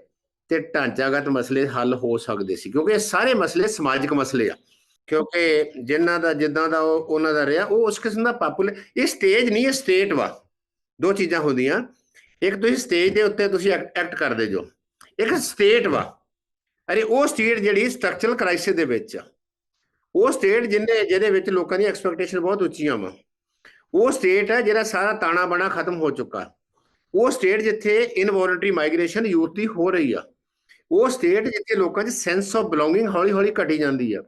ਤੇ ਢਾਂਚਾਗਤ ਮਸਲੇ ਹੱਲ ਹੋ ਸਕਦੇ ਸੀ, ਕਿਉਂਕਿ ਇਹ ਸਾਰੇ ਮਸਲੇ ਸਮਾਜਿਕ ਮਸਲੇ ਆ। ਕਿਉਂਕਿ ਜਿਨ੍ਹਾਂ ਦਾ, ਜਿੱਦਾਂ ਦਾ ਉਹ, ਉਹਨਾਂ ਦਾ ਰਿਹਾ, ਉਹ ਉਸ ਕਿਸਮ ਦਾ ਪਾਪੂਲਰ ਇਹ ਸਟੇਜ ਨਹੀਂ, ਇਹ ਸਟੇਟ ਵਾ। ਦੋ ਚੀਜ਼ਾਂ ਹੁੰਦੀਆਂ। ਇੱਕ ਤੁਸੀਂ ਸਟੇਜ ਦੇ ਉੱਤੇ ਤੁਸੀਂ ਐਕਟ ਕਰਦੇ ਜੋ। ਇੱਕ ਸਟੇਟ ਵਾ। ਅਰੇ ਉਹ ਸਟੇਟ ਜਿਹੜੀ ਸਟਰਕਚਰਲ ਕ੍ਰਾਈਸਿਸ ਦੇ ਵਿੱਚ ਆ। ਉਹ ਸਟੇਟ ਜਿੰਨੇ, ਜਿਹਦੇ ਵਿੱਚ ਲੋਕਾਂ ਦੀ ਐਕਸਪੈਕਟੇਸ਼ਨ ਬਹੁਤ ਉੱਚੀਆਂ ਵਾ। ਉਹ ਸਟੇਟ ਹੈ ਜਿਹੜਾ ਸਾਰਾ ਤਾਣਾ ਬਾਣਾ ਖਤਮ ਹੋ ਚੁੱਕਾ। ਉਹ ਸਟੇਟ ਜਿੱਥੇ ਇਨਵੋਲੰਟਰੀ ਮਾਈਗ੍ਰੇਸ਼ਨ ਯੂਥ ਦੀ ਹੋ ਰਹੀ ਆ, ਉਹ ਸਟੇਟ ਜਿੱਥੇ ਲੋਕਾਂ 'ਚ ਸੈਂਸ ਆਫ ਬਿਲੋਂਗਿੰਗ ਹੌਲੀ-ਹੌਲੀ ਘਟੀ ਜਾਂਦੀ ਆ,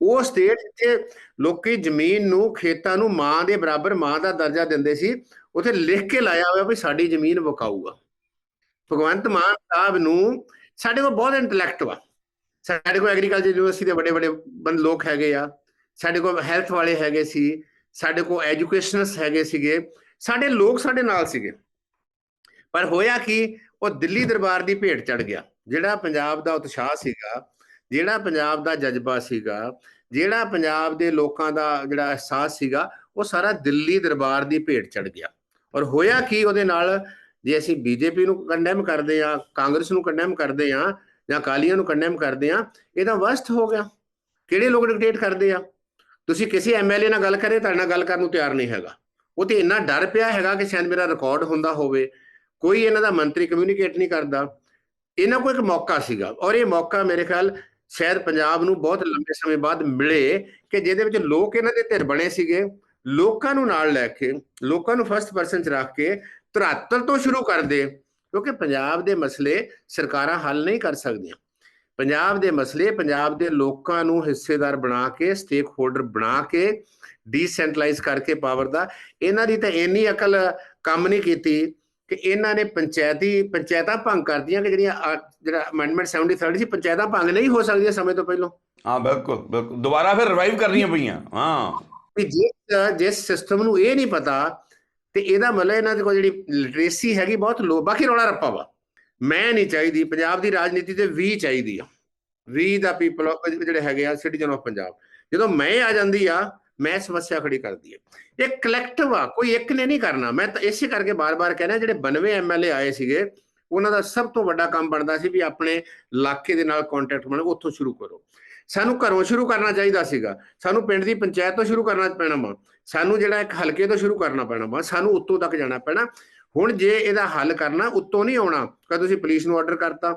ਉਹ ਸਟੇਟ ਜਿੱਥੇ ਲੋਕੀ ਜ਼ਮੀਨ ਨੂੰ, ਖੇਤਾਂ ਨੂੰ ਮਾਂ ਦੇ ਬਰਾਬਰ ਮਾਂ ਦਾ ਦਰਜਾ ਦਿੰਦੇ ਸੀ, ਉਥੇ ਲਿਖ ਕੇ ਲਾਇਆ ਹੋਇਆ ਵੀ ਸਾਡੀ ਜ਼ਮੀਨ ਵਕਾਊਗਾ ਭਗਵੰਤ ਮਾਨ ਸਾਹਿਬ ਨੂੰ ਸਾਡੇ ਕੋਲ ਬਹੁਤ ਇੰਟੈਲੈਕਟ ਵਾ। ਸਾਡੇ ਕੋਲ ਐਗਰੀਕਲਚਰ ਯੂਨੀਵਰਸਿਟੀ ਦੇ ਵੱਡੇ ਵੱਡੇ ਬੰਦ ਲੋਕ ਹੈਗੇ ਆ, ਸਾਡੇ ਕੋਲ ਹੈਲਥ ਵਾਲੇ ਹੈਗੇ ਸੀ, ਸਾਡੇ ਕੋਲ ਐਜੂਕੇਸ਼ਨਸ ਹੈਗੇ ਸੀਗੇ, ਸਾਡੇ ਲੋਕ ਸਾਡੇ ਨਾਲ ਸੀਗੇ। ਪਰ ਹੋਇਆ ਕੀ, ਉਹ ਦਿੱਲੀ ਦਰਬਾਰ ਦੀ ਭੇਟ ਚੜ ਗਿਆ। ਜਿਹੜਾ ਪੰਜਾਬ ਦਾ ਉਤਸ਼ਾਹ ਸੀਗਾ, ਜਿਹੜਾ ਪੰਜਾਬ ਦਾ ਜਜ਼ਬਾ ਸੀਗਾ, ਜਿਹੜਾ ਪੰਜਾਬ ਦੇ ਲੋਕਾਂ ਦਾ ਜਿਹੜਾ ਅਹਿਸਾਸ ਸੀਗਾ, ਉਹ ਸਾਰਾ ਦਿੱਲੀ ਦਰਬਾਰ ਦੀ ਭੇਟ ਚੜ ਗਿਆ। ਔਰ ਹੋਇਆ ਕੀ ਉਹਦੇ ਨਾਲ, ਜੇ ਅਸੀਂ ਬੀਜੇਪੀ ਨੂੰ ਕੰਡੈਮ ਕਰਦੇ ਆ ਕਾਂਗਰਸ ਨੂੰ ਕੰਡੈਮ ਕਰਦੇ ਆ ਜਾਂ ਅਕਾਲੀਆਂ ਨੂੰ ਕੰਡੈਮ ਕਰਦੇ ਆ ਇਹਦਾ ਵਸਤ ਹੋ ਗਿਆ। ਕਿਹੜੇ ਲੋਕ ਡਿਕਟੇਟ ਕਰਦੇ ਆ? ਤੁਸੀਂ ਕਿਸੇ ਐਮਐਲਏ ਨਾਲ ਗੱਲ ਕਰੇ, ਤੁਹਾਡੇ ਨਾਲ ਗੱਲ ਕਰਨ ਨੂੰ ਤਿਆਰ ਨਹੀਂ ਹੈਗਾ। ਉਹ ਤੇ ਇੰਨਾ ਡਰ ਪਿਆ ਹੈਗਾ ਕਿ ਸ਼ਾਇਦ ਮੇਰਾ ਰਿਕਾਰਡ ਹੁੰਦਾ ਹੋਵੇ। ਕੋਈ ਇਹਨਾਂ ਦਾ ਮੰਤਰੀ ਕਮਿਊਨੀਕੇਟ ਨਹੀਂ ਕਰਦਾ। ਇਹਨਾਂ ਕੋਲ ਇੱਕ ਮੌਕਾ ਸੀਗਾ ਔਰ ਇਹ ਮੌਕਾ ਮੇਰੇ ਖਿਆਲ ਸ਼ਾਇਦ ਪੰਜਾਬ ਨੂੰ ਬਹੁਤ ਲੰਬੇ ਸਮੇਂ ਬਾਅਦ ਮਿਲੇ ਕਿ ਜਿਹਦੇ ਵਿੱਚ ਲੋਕ ਇਹਨਾਂ ਦੇ ਧਿਰ ਬਣੇ ਸੀਗੇ। ਲੋਕਾਂ ਨੂੰ ਨਾਲ ਲੈ ਕੇ, ਲੋਕਾਂ ਨੂੰ ਫਸਟ ਪਰਸਨ ਚ ਰੱਖ ਕੇ ਧਰਾਤਲ ਤੋਂ ਸ਼ੁਰੂ ਕਰਦੇ, ਕਿਉਂਕਿ ਪੰਜਾਬ ਦੇ ਮਸਲੇ ਸਰਕਾਰਾਂ ਹੱਲ ਨਹੀਂ ਕਰ ਸਕਦੀਆਂ। ਪੰਜਾਬ ਦੇ ਮਸਲੇ, ਪੰਜਾਬ ਦੇ ਲੋਕਾਂ ਨੂੰ ਹਿੱਸੇਦਾਰ ਬਣਾ ਕੇ ਸਟੇਕ ਹੋਲਡਰ ਬਣਾ ਕੇ ਡੀਸੈਂਟਰਲਾਈਜ਼ ਕਰਕੇ ਪਾਵਰ ਦਾ, ਇਹਨਾਂ ਦੀ ਤਾਂ ਇੰਨੀ ਅਕਲ ਕੰਮ ਨਹੀਂ ਕੀਤੀ। ਕਿ ਇਹਨਾਂ ਨੇ ਪੰਚਾਇਤੀ ਪੰਚਾਇਤਾਂ ਭੰਗ ਕਰਦੀਆਂ ਕਿ ਜਿਹੜੀਆਂ ਜਿਹੜਾ ਅਮੈਂਡਮੈਂਟ 73 ਸੀ ਪੰਚਾਇਤਾਂ ਭੰਗ ਨਹੀਂ ਹੋ ਸਕਦੀਆਂ ਸਮੇਂ ਤੋਂ ਪਹਿਲਾਂ। ਹਾਂ ਬਿਲਕੁਲ ਬਿਲਕੁਲ। ਦੁਬਾਰਾ ਫਿਰ ਰਿਵਾਈਵ ਕਰਨੀਆਂ ਪਈਆਂ ਹਾਂ। ਵੀ ਜਿਸ ਜਿਸ ਸਿਸਟਮ ਨੂੰ ਇਹ ਨਹੀਂ ਪਤਾ ਤੇ ਇਹਦਾ ਮਤਲਬ ਇਹਨਾਂ ਦੇ ਕੋਲ ਜਿਹੜੀ ਲਿਟਰੇਸੀ ਹੈਗੀ ਬਹੁਤ ਲੋ ਬਾਕੀ ਰੌਲਾ ਰੱਪਾ ਵਾ। ਮੈਂ ਨਹੀਂ ਚਾਹੀਦੀ ਪੰਜਾਬ ਦੀ ਰਾਜਨੀਤੀ ਤੇ ਵੀ ਚਾਹੀਦੀ ਆ। ਵੀ ਦਾ ਪੀਪਲ ਜਿਹੜੇ ਹੈਗੇ ਆ ਸਿਟੀਜ਼ਨ ਆਫ ਪੰਜਾਬ। ਜਦੋਂ ਮੈਂ ਆ ਜਾਂਦੀ ਆ ਮੈਂ ਸਮੱਸਿਆ ਖੜੀ ਕਰਦੀ ਹੈ ਇਹ ਕਲੈਕਟਿਵ ਆ, ਕੋਈ ਇੱਕ ਨੇ ਨਹੀਂ ਕਰਨਾ। ਮੈਂ ਤਾਂ ਇਸੇ ਕਰਕੇ ਬਾਰ-ਬਾਰ ਕਹਿ ਰਿਹਾ, ਜਿਹੜੇ 92 ਐਮਐਲਏ ਆਏ ਸੀਗੇ, ਉਹਨਾਂ ਦਾ ਸਭ ਤੋਂ ਵੱਡਾ ਕੰਮ ਬਣਦਾ ਸੀ ਵੀ ਆਪਣੇ ਇਲਾਕੇ ਦੇ ਨਾਲ ਕੰਟੈਕਟ ਬਣਾਓ ਉੱਥੋਂ ਸ਼ੁਰੂ ਕਰੋ। ਸਾਨੂੰ ਘਰੋਂ ਸ਼ੁਰੂ ਕਰਨਾ ਚਾਹੀਦਾ ਸੀਗਾ। ਸਾਨੂੰ ਪਿੰਡ ਦੀ ਪੰਚਾਇਤ ਤੋਂ ਸ਼ੁਰੂ ਕਰਨਾ ਪੈਣਾ ਵਾ। ਸਾਨੂੰ ਜਿਹੜਾ ਇੱਕ ਹਲਕੇ ਤੋਂ ਸ਼ੁਰੂ ਕਰਨਾ ਪੈਣਾ ਵਾ। ਸਾਨੂੰ ਉੱਤੋਂ ਤੱਕ ਜਾਣਾ ਪੈਣਾ। ਹੁਣ ਜੇ ਇਹਦਾ ਹੱਲ ਕਰਨਾ, ਉੱਤੋਂ ਨਹੀਂ ਆਉਣਾ ਕਿ ਤੁਸੀਂ ਪੁਲਿਸ ਨੂੰ ਆਰਡਰ ਕਰਤਾ,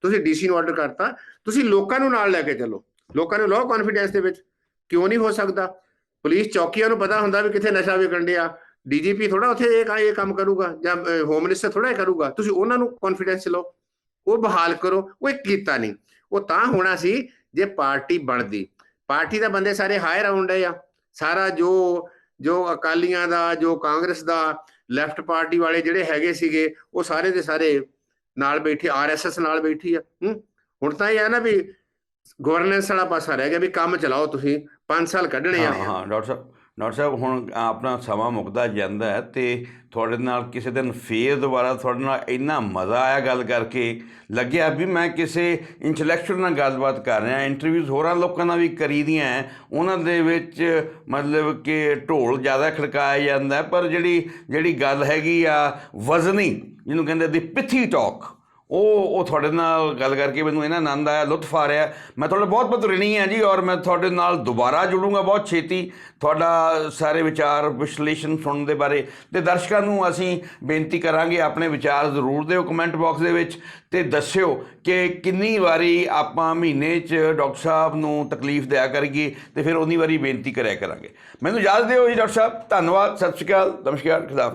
ਤੁਸੀਂ ਡੀਸੀ ਨੂੰ ਆਰਡਰ ਕਰਤਾ, ਤੁਸੀਂ ਲੋਕਾਂ ਨੂੰ ਨਾਲ ਲੈ ਕੇ ਚੱਲੋ। ਲੋਕਾਂ ਨੂੰ ਲੋ ਕੌਨਫੀਡੈਂਸ ਦੇ ਵਿੱਚ। ਕਿਉਂ ਨਹੀਂ ਹੋ ਸਕਦਾ? ਪੁਲਿਸ ਚੌਕੀਆਂ ਨੂੰ ਪਤਾ ਹੁੰਦਾ ਵੀ ਕਿੱਥੇ ਨਸ਼ਾ ਵਿਕਣ ਡਿਆ। ਡੀਜੀਪੀ ਥੋੜਾ ਉੱਥੇ ਇਹ ਇਹ ਕੰਮ ਕਰੂਗਾ ਜਾਂ ਹੋਮ ਮਿਨਿਸਟਰ ਥੋੜਾ ਇਹ ਕਰੂਗਾ। ਤੁਸੀਂ ਉਹਨਾਂ ਨੂੰ ਕੌਨਫੀਡੈਂਸ ਲਓ। ਉਹ ਬਹਾਲ ਕਰੋ। ਉਹ ਇਹ ਕੀਤਾ ਨਹੀਂ। ਉਹ ਤਾਂ ਹੋਣਾ ਸੀ ਜੇ ਪਾਰਟੀ ਬਣਦੀ। ਪਾਰਟੀ ਦਾ ਬੰਦੇ ਸਾਰੇ ਹਾਇਰ ਆਉਂਦੇ ਆ। ਸਾਰਾ ਜੋ ਜੋ ਅਕਾਲੀਆਂ ਦਾ, ਜੋ ਕਾਂਗਰਸ ਦਾ ਲੈਫਟ ਪਾਰਟੀ ਵਾਲੇ ਜਿਹੜੇ ਹੈਗੇ ਸੀਗੇ, ਉਹ ਸਾਰੇ ਦੇ ਸਾਰੇ ਨਾਲ ਬੈਠੇ ਆਰਐਸਐਸ ਨਾਲ ਬੈਠੀ ਆ। ਹੂੰ? ਹੁਣ ਤਾਂ ਇਹ ਆ ਨਾ ਵੀ ਗਵਰਨੈਂਸ ਵਾਲਾ ਪਾਸਾ ਰਹਿ ਗਿਆ ਵੀ ਕੰਮ ਚਲਾਓ ਤੁਸੀਂ 5 ਸਾਲ ਕੱਢਣੇ ਆ। ਹਾਂ ਹਾਂ ਡਾਕਟਰ ਸਾਹਿਬ ਡਾਕਟਰ ਸਾਹਿਬ ਹੁਣ ਆਪਣਾ ਸਮਾਂ ਮੁੱਕਦਾ ਜਾਂਦਾ ਹੈ ਤੇ ਤੁਹਾਡੇ ਨਾਲ ਕਿਸੇ ਦਿਨ ਫੇਰ ਦੁਬਾਰਾ ਤੁਹਾਡੇ ਨਾਲ ਇੰਨਾ ਮਜ਼ਾ ਆਇਆ ਗੱਲ ਕਰਕੇ ਲੱਗਿਆ ਵੀ ਮੈਂ ਕਿਸੇ ਇੰਟੈਲੈਕਚੁਅਲ ਨਾਲ ਗੱਲਬਾਤ ਕਰ ਰਿਹਾ ਇੰਟਰਵਿਊਜ਼ ਹੋਰਾਂ ਲੋਕਾਂ ਨਾਲ ਵੀ ਕਰੀਦੀਆਂ ਹੈ, ਉਹਨਾਂ ਦੇ ਵਿੱਚ ਮਤਲਬ ਕਿ ਢੋਲ ਜ਼ਿਆਦਾ ਖੜਕਾਇਆ ਜਾਂਦਾ ਪਰ ਜਿਹੜੀ ਜਿਹੜੀ ਗੱਲ ਹੈਗੀ ਆ ਵਜ਼ਨੀ ਜਿਹਨੂੰ ਕਹਿੰਦੇ ਦੀ ਪਿੱਥੀ ਟਾਕ ਉਹ ਉਹ ਤੁਹਾਡੇ ਨਾਲ ਗੱਲ ਕਰਕੇ ਮੈਨੂੰ ਇਹਨਾਂ ਆਨੰਦ ਆਇਆ, ਲੁਤਫ ਆ ਰਿਹਾ। ਮੈਂ ਤੁਹਾਡਾ ਬਹੁਤ ਬਹੁਤ ਰਿਣੀ ਹਾਂ ਜੀ ਔਰ ਮੈਂ ਤੁਹਾਡੇ ਨਾਲ ਦੁਬਾਰਾ ਜੁੜੂੰਗਾ ਬਹੁਤ ਛੇਤੀ। ਤੁਹਾਡਾ ਸਾਰੇ ਵਿਚਾਰ ਵਿਸ਼ਲੇਸ਼ਣ ਸੁਣਨ ਦੇ ਬਾਰੇ ਤੇ ਦਰਸ਼ਕਾਂ ਨੂੰ ਅਸੀਂ ਬੇਨਤੀ ਕਰਾਂਗੇ ਆਪਣੇ ਵਿਚਾਰ ਜ਼ਰੂਰ ਦਿਓ ਕਮੈਂਟ ਬਾਕਸ ਦੇ ਵਿੱਚ ਤੇ ਦੱਸਿਓ ਕਿ ਕਿੰਨੀ ਵਾਰੀ ਆਪਾਂ ਮਹੀਨੇ 'ਚ ਡਾਕਟਰ ਸਾਹਿਬ ਨੂੰ ਤਕਲੀਫ ਦਿਆ ਕਰੀਏ ਤੇ ਫਿਰ ਉਨੀ ਵਾਰੀ ਬੇਨਤੀ ਕਰਿਆ ਕਰਾਂਗੇ। ਮੈਨੂੰ ਯਾਦ ਦਿਓ ਜੀ ਡਾਕਟਰ ਸਾਹਿਬ। ਧੰਨਵਾਦ। ਸਤਿ ਸ਼੍ਰੀ ਅਕਾਲ। ਨਮਸਕਾਰ। ਖੁਦਾ